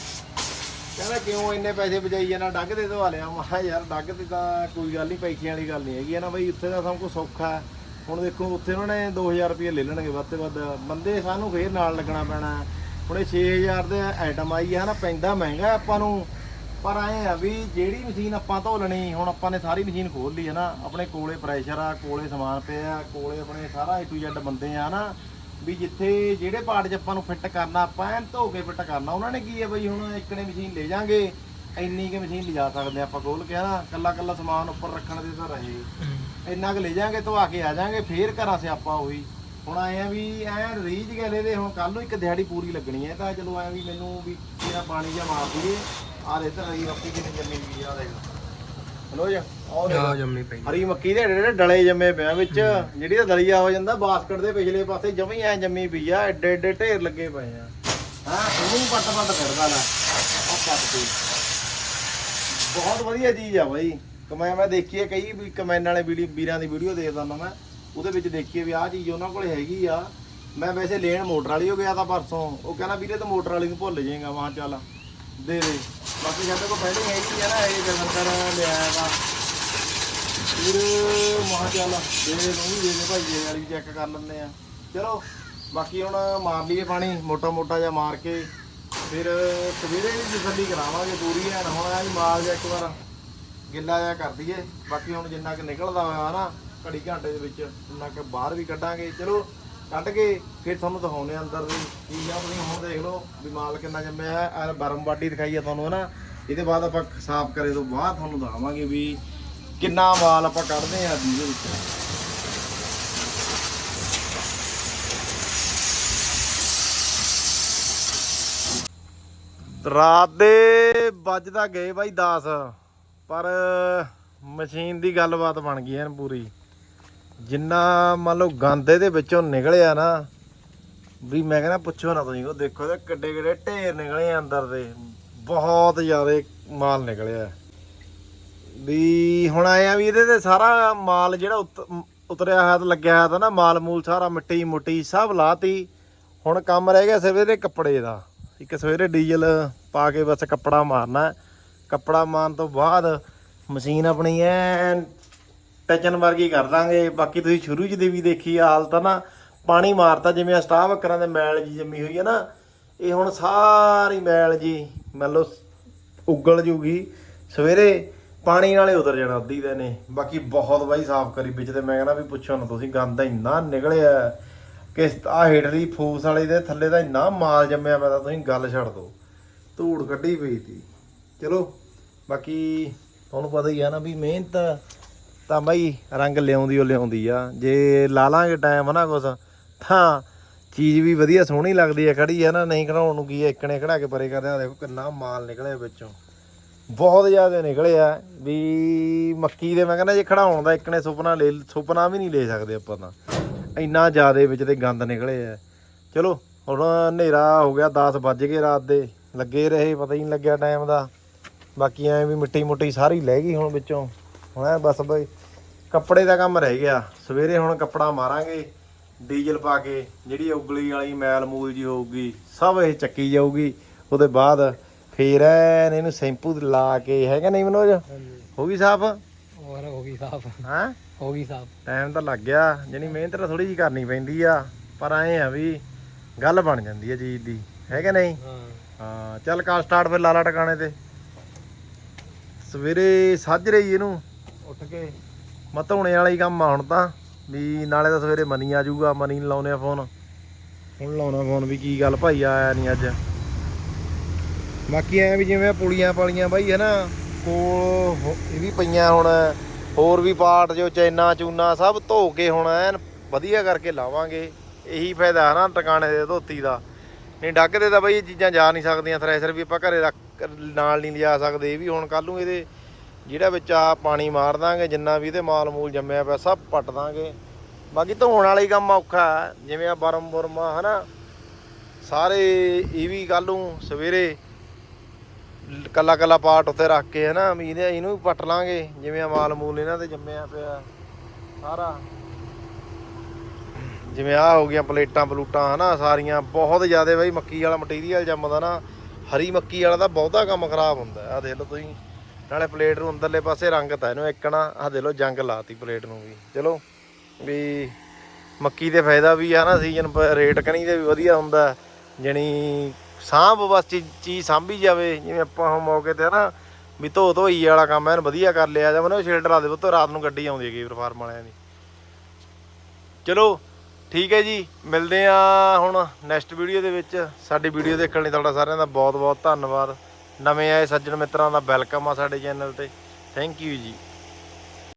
ਕਹਿੰਦਾ, ਕਿਉਂ ਇੰਨੇ ਪੈਸੇ ਬਚਾਈ ਜਾਣਾ? ਡੱਗ ਤੇ ਦਵਾ ਲਿਆ। ਮੈਂ ਕਿਹਾ, ਯਾਰ, ਡੱਗ ਤੇ ਤਾਂ ਕੋਈ ਗੱਲ ਨਹੀਂ, ਪੈਸਿਆਂ ਵਾਲੀ ਗੱਲ ਨਹੀਂ ਹੈਗੀ ਹੈ ਨਾ ਬਾਈ। ਉੱਥੇ ਦਾ ਸਭ ਕੁਝ ਸੌਖਾ ਹੈ। ਹੁਣ ਦੇਖੋ, ਉੱਥੇ ਉਹਨਾਂ ਨੇ 2000 ਰੁਪਏ ਲੈ ਲੈਣਗੇ ਵੱਧ ਤੇ ਵੱਧ। ਬੰਦੇ ਸਾਨੂੰ ਫੇਰ ਨਾਲ ਲੱਗਣਾ ਪੈਣਾ। ਹੁਣ ਇਹ 6000 ਦੇ ਆਈਟਮ ਆਈ ਹੈ ਨਾ, ਪੈਂਦਾ ਮਹਿੰਗਾ ਆਪਾਂ ਨੂੰ। ਪਰ ਐ ਆ ਵੀ ਜਿਹੜੀ ਮਸ਼ੀਨ ਆਪਾਂ ਧੋ ਲੈਣੀ ਹੁਣ ਆਪਾਂ ਨੇ ਸਾਰੀ ਮਸ਼ੀਨ ਖੋਲ ਲਈ ਹੈ ਨਾ। ਆਪਣੇ ਕੋਲੇ ਪ੍ਰੈਸ਼ਰ ਆ, ਕੋਲੇ ਸਮਾਨ ਪਿਆ ਕੋਲੇ ਆਪਣੇ ਸਾਰਾ A to Z ਬੰਦੇ ਆ ਨਾ। ਵੀ ਜਿੱਥੇ ਜਿਹੜੇ ਪਾਰਟ 'ਚ ਆਪਾਂ ਨੂੰ ਫਿੱਟ ਕਰਨਾ, ਆਪਾਂ ਐਨ ਧੋ ਕੇ ਫਿੱਟ ਕਰਨਾ। ਉਹਨਾਂ ਨੇ ਕੀ ਹੈ ਬਈ, ਹੁਣ ਇੱਕ ਨੇ ਮਸ਼ੀਨ ਲੈ ਜਾਾਂਗੇ, ਇੰਨੀ ਕਿ ਮਸ਼ੀਨ ਲਿਜਾ ਸਕਦੇ ਆ ਆਪਾਂ। ਖੋਲ ਕੇ ਹਨਾ ਕੱਲਾ ਕੱਲਾ ਸਮਾਨ ਉੱਪਰ ਰੱਖਣ ਦੇ ਤਾਂ ਰਹੇ। ਇੰਨਾ ਕੁ ਲੈ ਜਾਾਂਗੇ ਧਵਾ ਕੇ ਆ ਜਾਾਂਗੇ ਫੇਰ ਘਰਾਂ ਸਿਆਪਾ ਹੋਈ। ਹੁਣ ਆਏ ਆ ਵੀ ਐਨ ਰੀਝ ਗਏ ਦੇ ਹੁਣ ਕੱਲ ਨੂੰ ਇੱਕ ਦਿਹਾੜੀ ਪੂਰੀ ਲੱਗਣੀ ਹੈ ਤਾਂ ਚਲੋ ਐ ਵੀ ਮੈਨੂੰ ਵੀ ਤੇਰਾ ਪਾਣੀ ਜਾਂ ਮਾਰ ਦਈਏ ਆ ਦੇ ਤਾਂ ਹਰੀ ਮੱਕੀ ਕਿੰਨੀ ਜੰਮੀ ਵੀ ਆ ਦੇਖ। ਹਲੋ ਜੀ ਆਹ ਦੇਖ। ਜੰਮੀ ਪਈ ਹਰੀ ਮੱਕੀ ਦੇ ਜਿਹੜੇ ਡਲੇ ਜੰਮੇ ਪਿਆ ਵਿੱਚ ਜਿਹੜੀ ਤਾਂ ਦਲੀਆ ਹੋ ਜਾਂਦਾ ਬਾਸਕਟ ਦੇ ਪਿਛਲੇ ਪਾਸੇ ਜਮੀ ਐ ਜੰਮੀ ਪਈ ਆ ਐਡੇ ਐਡੇ ਢੇਰ ਲੱਗੇ ਪਏ ਆ। ਹਾਂ ਉਹਨੂੰ ਪੱਟ ਪੱਟ ਫਿਰਦਾ ਲੈ ਆ ਪੱਟ ਤੇ। ਬਹੁਤ ਵਧੀਆ ਚੀਜ਼ ਆ ਬਾਈ। ਕਮੈ ਮੈਂ ਦੇਖੀ ਹੈ ਕਈ ਵੀ ਕਮੈਨ ਵਾਲੇ ਵੀਡੀਓ, ਵੀਰਾਂ ਦੀ ਵੀਡੀਓ ਦੇਖਦਾ ਹੁੰਦਾ ਮੈਂ, ਉਹਦੇ ਵਿੱਚ ਦੇਖੀਏ ਵੀ ਆਹ ਚੀਜ਼ ਉਹਨਾਂ ਕੋਲ ਹੈਗੀ ਆ। ਮੈਂ ਵੈਸੇ ਲੈਣ ਮੋਟਰ ਵਾਲੀ ਹੋ ਗਿਆ ਤਾਂ ਪਰਸੋਂ, ਉਹ ਕਹਿੰਦਾ ਵੀਰੇ ਤਾਂ ਮੋਟਰ ਵਾਲੀ ਨੂੰ ਭੁੱਲ ਜਾਏਗਾ ਵਾਂ ਚੱਲ ਦੇ ਦੇ। ਬਾਕੀ ਸਾਡੇ ਕੋਲ ਪਹਿਲੇ ਹੈਗੀ ਆ ਨਾ, ਇਹ ਜਨੰਤਰ ਲਿਆਇਆ ਵਾ ਫਿਰ ਮਹਾ ਚੱਲ ਦੇ ਦੇ, ਤੂੰ ਵੀ ਦੇ ਦੇ ਭਾਈ ਇਹ ਵਾਲੀ ਚੈੱਕ ਕਰ ਲੈਂਦੇ ਆ। ਚਲੋ, ਬਾਕੀ ਹੁਣ ਮਾਰ ਲਈਏ ਪਾਣੀ ਮੋਟਾ ਮੋਟਾ ਜਿਹਾ ਮਾਰ ਕੇ। ਫਿਰ ਸਵੇਰੇ ਵੀ ਤਸੱਲੀ ਕਰਾਵਾਂਗੇ, ਪੂਰੀ ਐਨ, ਹੁਣ ਆ ਮਾਰ ਜਾ ਇੱਕ ਵਾਰ। ਗਿੱਲਾ ਜਿਹਾ ਕਰ ਦਈਏ। ਬਾਕੀ ਹੁਣ ਜਿੰਨਾ ਕਿ ਨਿਕਲਦਾ ਹੋਇਆ ਨਾ, ਘੜੀ ਘੰਟੇ ਦੇ ਵਿੱਚ ਉਨਾ ਕਿ ਬਾਹਰ ਵੀ ਕੱਢਾਂਗੇ। ਚਲੋ, ਕੱਢ ਕੇ ਫਿਰ ਤੁਹਾਨੂੰ ਦਿਖਾਉਨੇ ਆ ਅੰਦਰ ਦੀ ਕੀ ਤੁਸੀਂ ਹੁਣ ਦੇਖ ਲਓ ਵੀ ਮਾਲ ਕਿੰਨਾ ਜੰਮਿਆ ਹੈ ਆ ਬਰਮ ਬਾਡੀ ਦਿਖਾਈ ਆ ਤੁਹਾਨੂੰ, ਹਨਾ? ਇਹਦੇ ਬਾਅਦ ਆਪਾਂ ਸਾਫ਼ ਕਰੇ ਤੋਂ ਬਾਅਦ ਤੁਹਾਨੂੰ ਦਿਖਾਵਾਂਗੇ ਵੀ ਕਿੰਨਾ ਮਾਲ ਆਪਾਂ ਕੱਢਦੇ ਆ ਦੀ ਵਿੱਚ। ਰਾਤ ਦੇ ਵੱਜਦਾ ਗਏ ਬਾਈ 10 ਪਰ ਮਸ਼ੀਨ ਦੀ ਗੱਲਬਾਤ ਬਣ ਗਈ ਐਨ ਪੂਰੀ। ਜਿੰਨਾ ਮੰਨ ਲਓ ਗੰਦੇ ਦੇ ਵਿੱਚੋਂ ਨਿਕਲਿਆ ਨਾ, ਵੀ ਮੈਂ ਕਹਿੰਦਾ ਪੁੱਛੋ ਨਾ ਤੁਸੀਂ, ਉਹ ਦੇਖੋ ਤੇ ਕਿੱਡੇ ਕਿੱਡੇ ਢੇਰ ਨਿਕਲੇ ਆ ਅੰਦਰ ਦੇ। ਬਹੁਤ ਜ਼ਿਆਦਾ ਮਾਲ ਨਿਕਲਿਆ। ਵੀ ਹੁਣ ਆਇਆ ਵੀ ਇਹਦੇ ਤੇ ਸਾਰਾ ਮਾਲ ਜਿਹੜਾ ਉਤ- ਉਤਰਿਆ ਹੋਇਆ ਤਾਂ ਲੱਗਿਆ ਹੋਇਆ ਤਾਂ ਨਾ, ਮਾਲ ਮੂਲ ਸਾਰਾ ਮਿੱਟੀ ਮੁੱਟੀ ਸਭ ਲਾਤੀ। ਹੁਣ ਕੰਮ ਰਹਿ ਗਿਆ ਸਵੇਰੇ ਕੱਪੜੇ ਦਾ। ਇੱਕ ਸਵੇਰੇ ਡੀਜ਼ਲ ਪਾ ਕੇ ਬਸ ਕੱਪੜਾ ਮਾਰਨਾ। ਕੱਪੜਾ ਮਾਰਨ ਤੋਂ ਬਾਅਦ ਮਸ਼ੀਨ ਆਪਣੀ ਐ ਟਚਨ ਵਰਗੀ ਕਰ ਦਾਂਗੇ। ਬਾਕੀ ਤੁਸੀਂ ਸ਼ੁਰੂ ਚ ਦੇ ਵੀ ਦੇਖੀ ਆ ਹਾਲਤ ਆ ਨਾ, ਪਾਣੀ ਮਾਰਤਾ ਜਿਵੇਂ ਆ ਸਟਾਫ ਅੱਕਰਾਂ ਦੇ ਮੈਲ ਜੀ ਜੰਮੀ ਹੋਈ ਹੈ ਨਾ, ਇਹ ਹੁਣ ਸਾਰੀ ਮੈਲ ਜੀ, ਮੰਨ ਲਓ ਉਗਲ ਜੂਗੀ। ਸਵੇਰੇ ਪਾਣੀ ਨਾਲੇ ਉਤਰ ਜਾਣਾ ਅੱਧੀ ਦੇ ਨੇ ਬਾਕੀ ਬਹੁਤ ਬਾਈ ਸਾਫ਼ ਕਰੀ ਵਿੱਚ ਤੇ ਮੈਂ ਕਹਿੰਦਾ ਵੀ ਪੁੱਛੋ ਨਾ ਤੁਸੀਂ, ਗੰਦ ਇੰਨਾ ਨਿਕਲਿਆ, ਕਿ ਆ ਹੇਠਲੀ ਫੂਸ ਵਾਲੇ ਦੇ ਥੱਲੇ ਦਾ ਇੰਨਾ ਮਾਲ ਜੰਮਿਆ ਮੈਂ ਤਾਂ ਤੁਸੀਂ ਗੱਲ ਛੱਡ ਦੋ ਧੂੜ ਕੱਢੀ ਪਈ ਸੀ ਚਲੋ ਬਾਕੀ ਤੁਹਾਨੂੰ ਪਤਾ ਹੀ ਆ ਨਾ ਵੀ ਮਿਹਨਤ ਤਾਂ ਬਾਈ ਰੰਗ ਲਿਆਉਂਦੀ ਉਹ ਲਿਆਉਂਦੀ ਆ। ਜੇ ਲਾ ਲਾਂਗੇ ਟਾਈਮ ਨਾ ਕੁਛ, ਤਾਂ ਚੀਜ਼ ਵੀ ਵਧੀਆ ਸੋਹਣੀ ਲੱਗਦੀ ਆ। ਖੜੀ ਆ ਨਾ, ਨਹੀਂ ਖੜਾਉਣ ਨੂੰ ਕੀ ਆ, ਇੱਕਣੇ ਖੜਾ ਕੇ ਪਰੇ ਕਰਦੇ ਆ। ਦੇਖੋ ਕਿੰਨਾ ਮਾਲ ਨਿਕਲਿਆ ਵਿੱਚੋਂ। ਬਹੁਤ ਜ਼ਿਆਦਾ ਨਿਕਲੇ ਆ ਵੀ ਮੱਕੀ ਦੇ, ਮੈਂ ਕਹਿੰਦਾ ਜੇ ਖੜਾਉਣ ਦਾ ਇੱਕਨੇ ਸੁਪਨਾ ਲੈ, ਸੁਪਨਾ ਵੀ ਨਹੀਂ ਲੈ ਸਕਦੇ ਆਪਾਂ ਤਾਂ। ਇੰਨਾ ਜ਼ਿਆਦਾ ਵਿੱਚ ਤੇ ਗੰਦ ਨਿਕਲੇ ਆ। ਚਲੋ, ਹੁਣ ਹਨੇਰਾ ਹੋ ਗਿਆ 10 ਵੱਜ ਗਏ ਰਾਤ ਦੇ। ਲੱਗੇ ਰਹੇ, ਪਤਾ ਹੀ ਨਹੀਂ ਲੱਗਿਆ ਟਾਈਮ ਦਾ। ਬਾਕੀ ਐ ਵੀ ਮਿੱਟੀ ਮੁੱਟੀ ਸਾਰੀ ਲੈ ਗਈ ਹੁਣ ਵਿੱਚੋਂ। ਹੁਣ ਐਂ ਬਸ ਬਈ ਕੱਪੜੇ ਦਾ ਕੰਮ ਰਹਿ ਗਿਆ। ਸਵੇਰੇ ਹੁਣ ਕੱਪੜਾ ਮਾਰਾਂਗੇ ਡੀਜ਼ਲ ਪਾ ਕੇ ਜਿਹੜੀ ਉਗਲੀ ਵਾਲੀ ਮੈਲ ਮੂਲ ਜੀ ਹੋਊਗੀ ਸਭ ਇਹ ਚੱਕੀ ਜਾਊਗੀ। ਉਹਦੇ ਬਾਅਦ ਫੇਰ ਐਨ ਇਹਨੂੰ ਸ਼ੈਂਪੂ ਲਾ ਕੇ ਹੈਗਾ ਨਹੀਂ ਮਨੋਜ? ਹੋ ਗਈ ਸਾਫ਼? ਹੋਰ ਹੋ ਗਈ ਸਾਫ਼। ਹਾਂ? ਹੋ ਗਈ ਸਾਫ਼। ਟਾਈਮ ਤਾਂ ਲੱਗ ਗਿਆ। ਜਾਨੀ ਮਿਹਨਤ ਤਾਂ ਥੋੜੀ ਜੀ ਕਰਨੀ ਪੈਂਦੀ ਆ ਪਰ ਐ ਆ ਵੀ ਗੱਲ ਬਣ ਜਾਂਦੀ ਆ ਚੀਜ਼ ਦੀ। ਹੈ ਕਿ ਨਹੀਂ? ਹਾਂ। ਹਾਂ ਚੱਲ ਕਾ ਸਟਾਰਟ ਫਿਰ ਲਾਲਾ ਟਿਕਾਣੇ ਤੇ। ਸਵੇਰੇ ਸੱਜ ਰਹੀ ਇਹਨੂੰ। ਉੱਠ ਕੇ। ਮੈਂ ਧੋਣੇ ਵਾਲਾ ਹੀ ਕੰਮ ਆ ਹੁਣ ਤਾਂ। ਵੀ ਨਾਲੇ ਤਾਂ ਸਵੇਰੇ ਮਨੀ ਆ ਜਾਊਗਾ ਮਨੀ ਨੂੰ ਲਾਉਨੇ ਆ ਫੋਨ ਹੁਣ ਲਾਉਣਾ ਫੋਨ ਵੀ ਕੀ ਗੱਲ ਭਾਈ ਆਇਆ ਨਹੀਂ ਅੱਜ। ਬਾਕੀ ਐ ਵੀ ਜਿਵੇਂ ਪੁਲੀਆਂ ਪਾਲੀਆਂ ਬਾਈ ਹੈ ਨਾ ਕੋਲ ਇਹ ਵੀ ਪਈਆਂ ਹੁਣ। ਹੋਰ ਵੀ ਪਾਰਟ ਜੋ ਚੈਨਾ ਚੂਨਾ ਸਭ ਧੋ ਕੇ ਹੁਣ ਐਨ ਵਧੀਆ ਕਰਕੇ ਲਾਵਾਂਗੇ। ਇਹੀ ਫਾਇਦਾ ਹੈ ਨਾ ਟਿਕਾਣੇ ਦੇ ਧੋਤੀ ਦਾ। ਨਹੀਂ ਡੱਗ ਦੇ ਤਾਂ ਬਈ ਇਹ ਚੀਜ਼ਾਂ ਜਾ ਨਹੀਂ ਸਕਦੀਆਂ। ਥ੍ਰੈਸ਼ਰ ਵੀ ਆਪਾਂ ਘਰੇ ਰੱਖ ਨਾਲ ਨਹੀਂ ਲਿਜਾ ਸਕਦੇ, ਇਹ ਵੀ ਹੁਣ ਕੱਲ ਨੂੰ ਇਹਦੇ ਜਿਹੜਾ ਵਿੱਚ ਆ ਪਾਣੀ ਮਾਰ ਦਾਂਗੇ, ਜਿੰਨਾ ਵੀ ਇਹਦੇ ਮਾਲ ਮੂਲ ਜੰਮਿਆ ਪਿਆ, ਸਭ ਪੱਟ ਦਾਂਗੇ। ਬਾਕੀ ਧੋਣ ਵਾਲਾ ਹੀ ਕੰਮ ਔਖਾ ਜਿਵੇਂ ਆ ਬਰਮ ਬੁਰਮਾ ਹਨਾ? ਸਾਰੇ ਇਹ ਵੀ ਕੱਲ ਨੂੰ ਸਵੇਰੇ ਕੱਲਾ ਕੱਲਾ ਪਾਰਟ ਉੱਤੇ ਰੱਖ ਕੇ, ਹਨਾ? ਵੀ ਇਹਦੇ ਇਹਨੂੰ ਵੀ ਪੱਟ ਲਾਂਗੇ, ਜਿਵੇਂ ਆ ਮਾਲ ਮੂਲ ਇਹਨਾਂ 'ਤੇ ਜੰਮਿਆ ਪਿਆ। ਸਾਰਾ। ਜਿਵੇਂ ਆ ਹੋ ਗਈਆਂ ਪਲੇਟਾਂ ਪਲੂਟਾਂ ਹਨਾ? ਸਾਰੀਆਂ ਬਹੁਤ ਜ਼ਿਆਦਾ ਬਈ ਮੱਕੀ ਵਾਲਾ ਮਟੀਰੀਅਲ ਜੰਮਦਾ ਨਾ। ਹਰੀ ਮੱਕੀ ਵਾਲਾ ਤਾਂ ਬਹੁਤਾ ਕੰਮ ਖਰਾਬ ਹੁੰਦਾ ਆ ਦੇਖ ਲਓ ਤੁਸੀਂ। ਨਾਲੇ ਪਲੇਟ ਨੂੰ ਅੰਦਰਲੇ ਪਾਸੇ ਰੰਗ ਤਾ ਇਹਨੂੰ ਇੱਕ ਨਾ ਆ ਦੇਖ ਲਓ ਜੰਗ ਲਾਤੀ ਪਲੇਟ ਨੂੰ ਵੀ। ਚਲੋ, ਵੀ ਮੱਕੀ ਦੇ ਫਾਇਦਾ ਵੀ ਆ ਨਾ ਸੀਜ਼ਨ ਰੇਟ ਕਣੀ ਦੇ ਵੀ ਵਧੀਆ ਹੁੰਦਾ ਜਣੀ ਸਾਂਭ ਬਸ ਚੀ- ਚੀਜ਼ ਸਾਂਭੀ ਜਾਵੇ। ਜਿਵੇਂ ਆਪਾਂ ਹੁਣ ਮੌਕੇ ਤੇ ਨਾ, ਵੀ ਧੋ ਧੋਈ ਵਾਲਾ ਕੰਮ ਐਨ ਵਧੀਆ ਕਰ ਲਿਆ ਜਾਂ ਮੈਨੂੰ ਸ਼ੇਲਡ ਲਾ ਦੇ ਪੁੱਤ, ਰਾਤ ਨੂੰ ਗੱਡੀ ਆਉਂਦੀ ਹੈਗੀ ਫਾਰਮ ਵਾਲਿਆਂ ਦੀ। ਚਲੋ ਠੀਕ ਹੈ ਜੀ, ਮਿਲਦੇ ਆ ਹੁਣ ਨੈਕਸਟ ਵੀਡੀਓ ਦੇ ਵਿੱਚ। ਸਾਡੀ ਵੀਡੀਓ ਦੇਖਣ ਲਈ ਤੁਹਾਡਾ ਸਾਰਿਆਂ ਦਾ ਬਹੁਤ ਬਹੁਤ ਧੰਨਵਾਦ। ਨਵੇਂ ਆਏ ਸੱਜਣ ਮਿੱਤਰਾਂ ਦਾ ਵੈਲਕਮ ਆ ਸਾਡੇ ਚੈਨਲ ਤੇ। ਥੈਂਕ ਯੂ ਜੀ।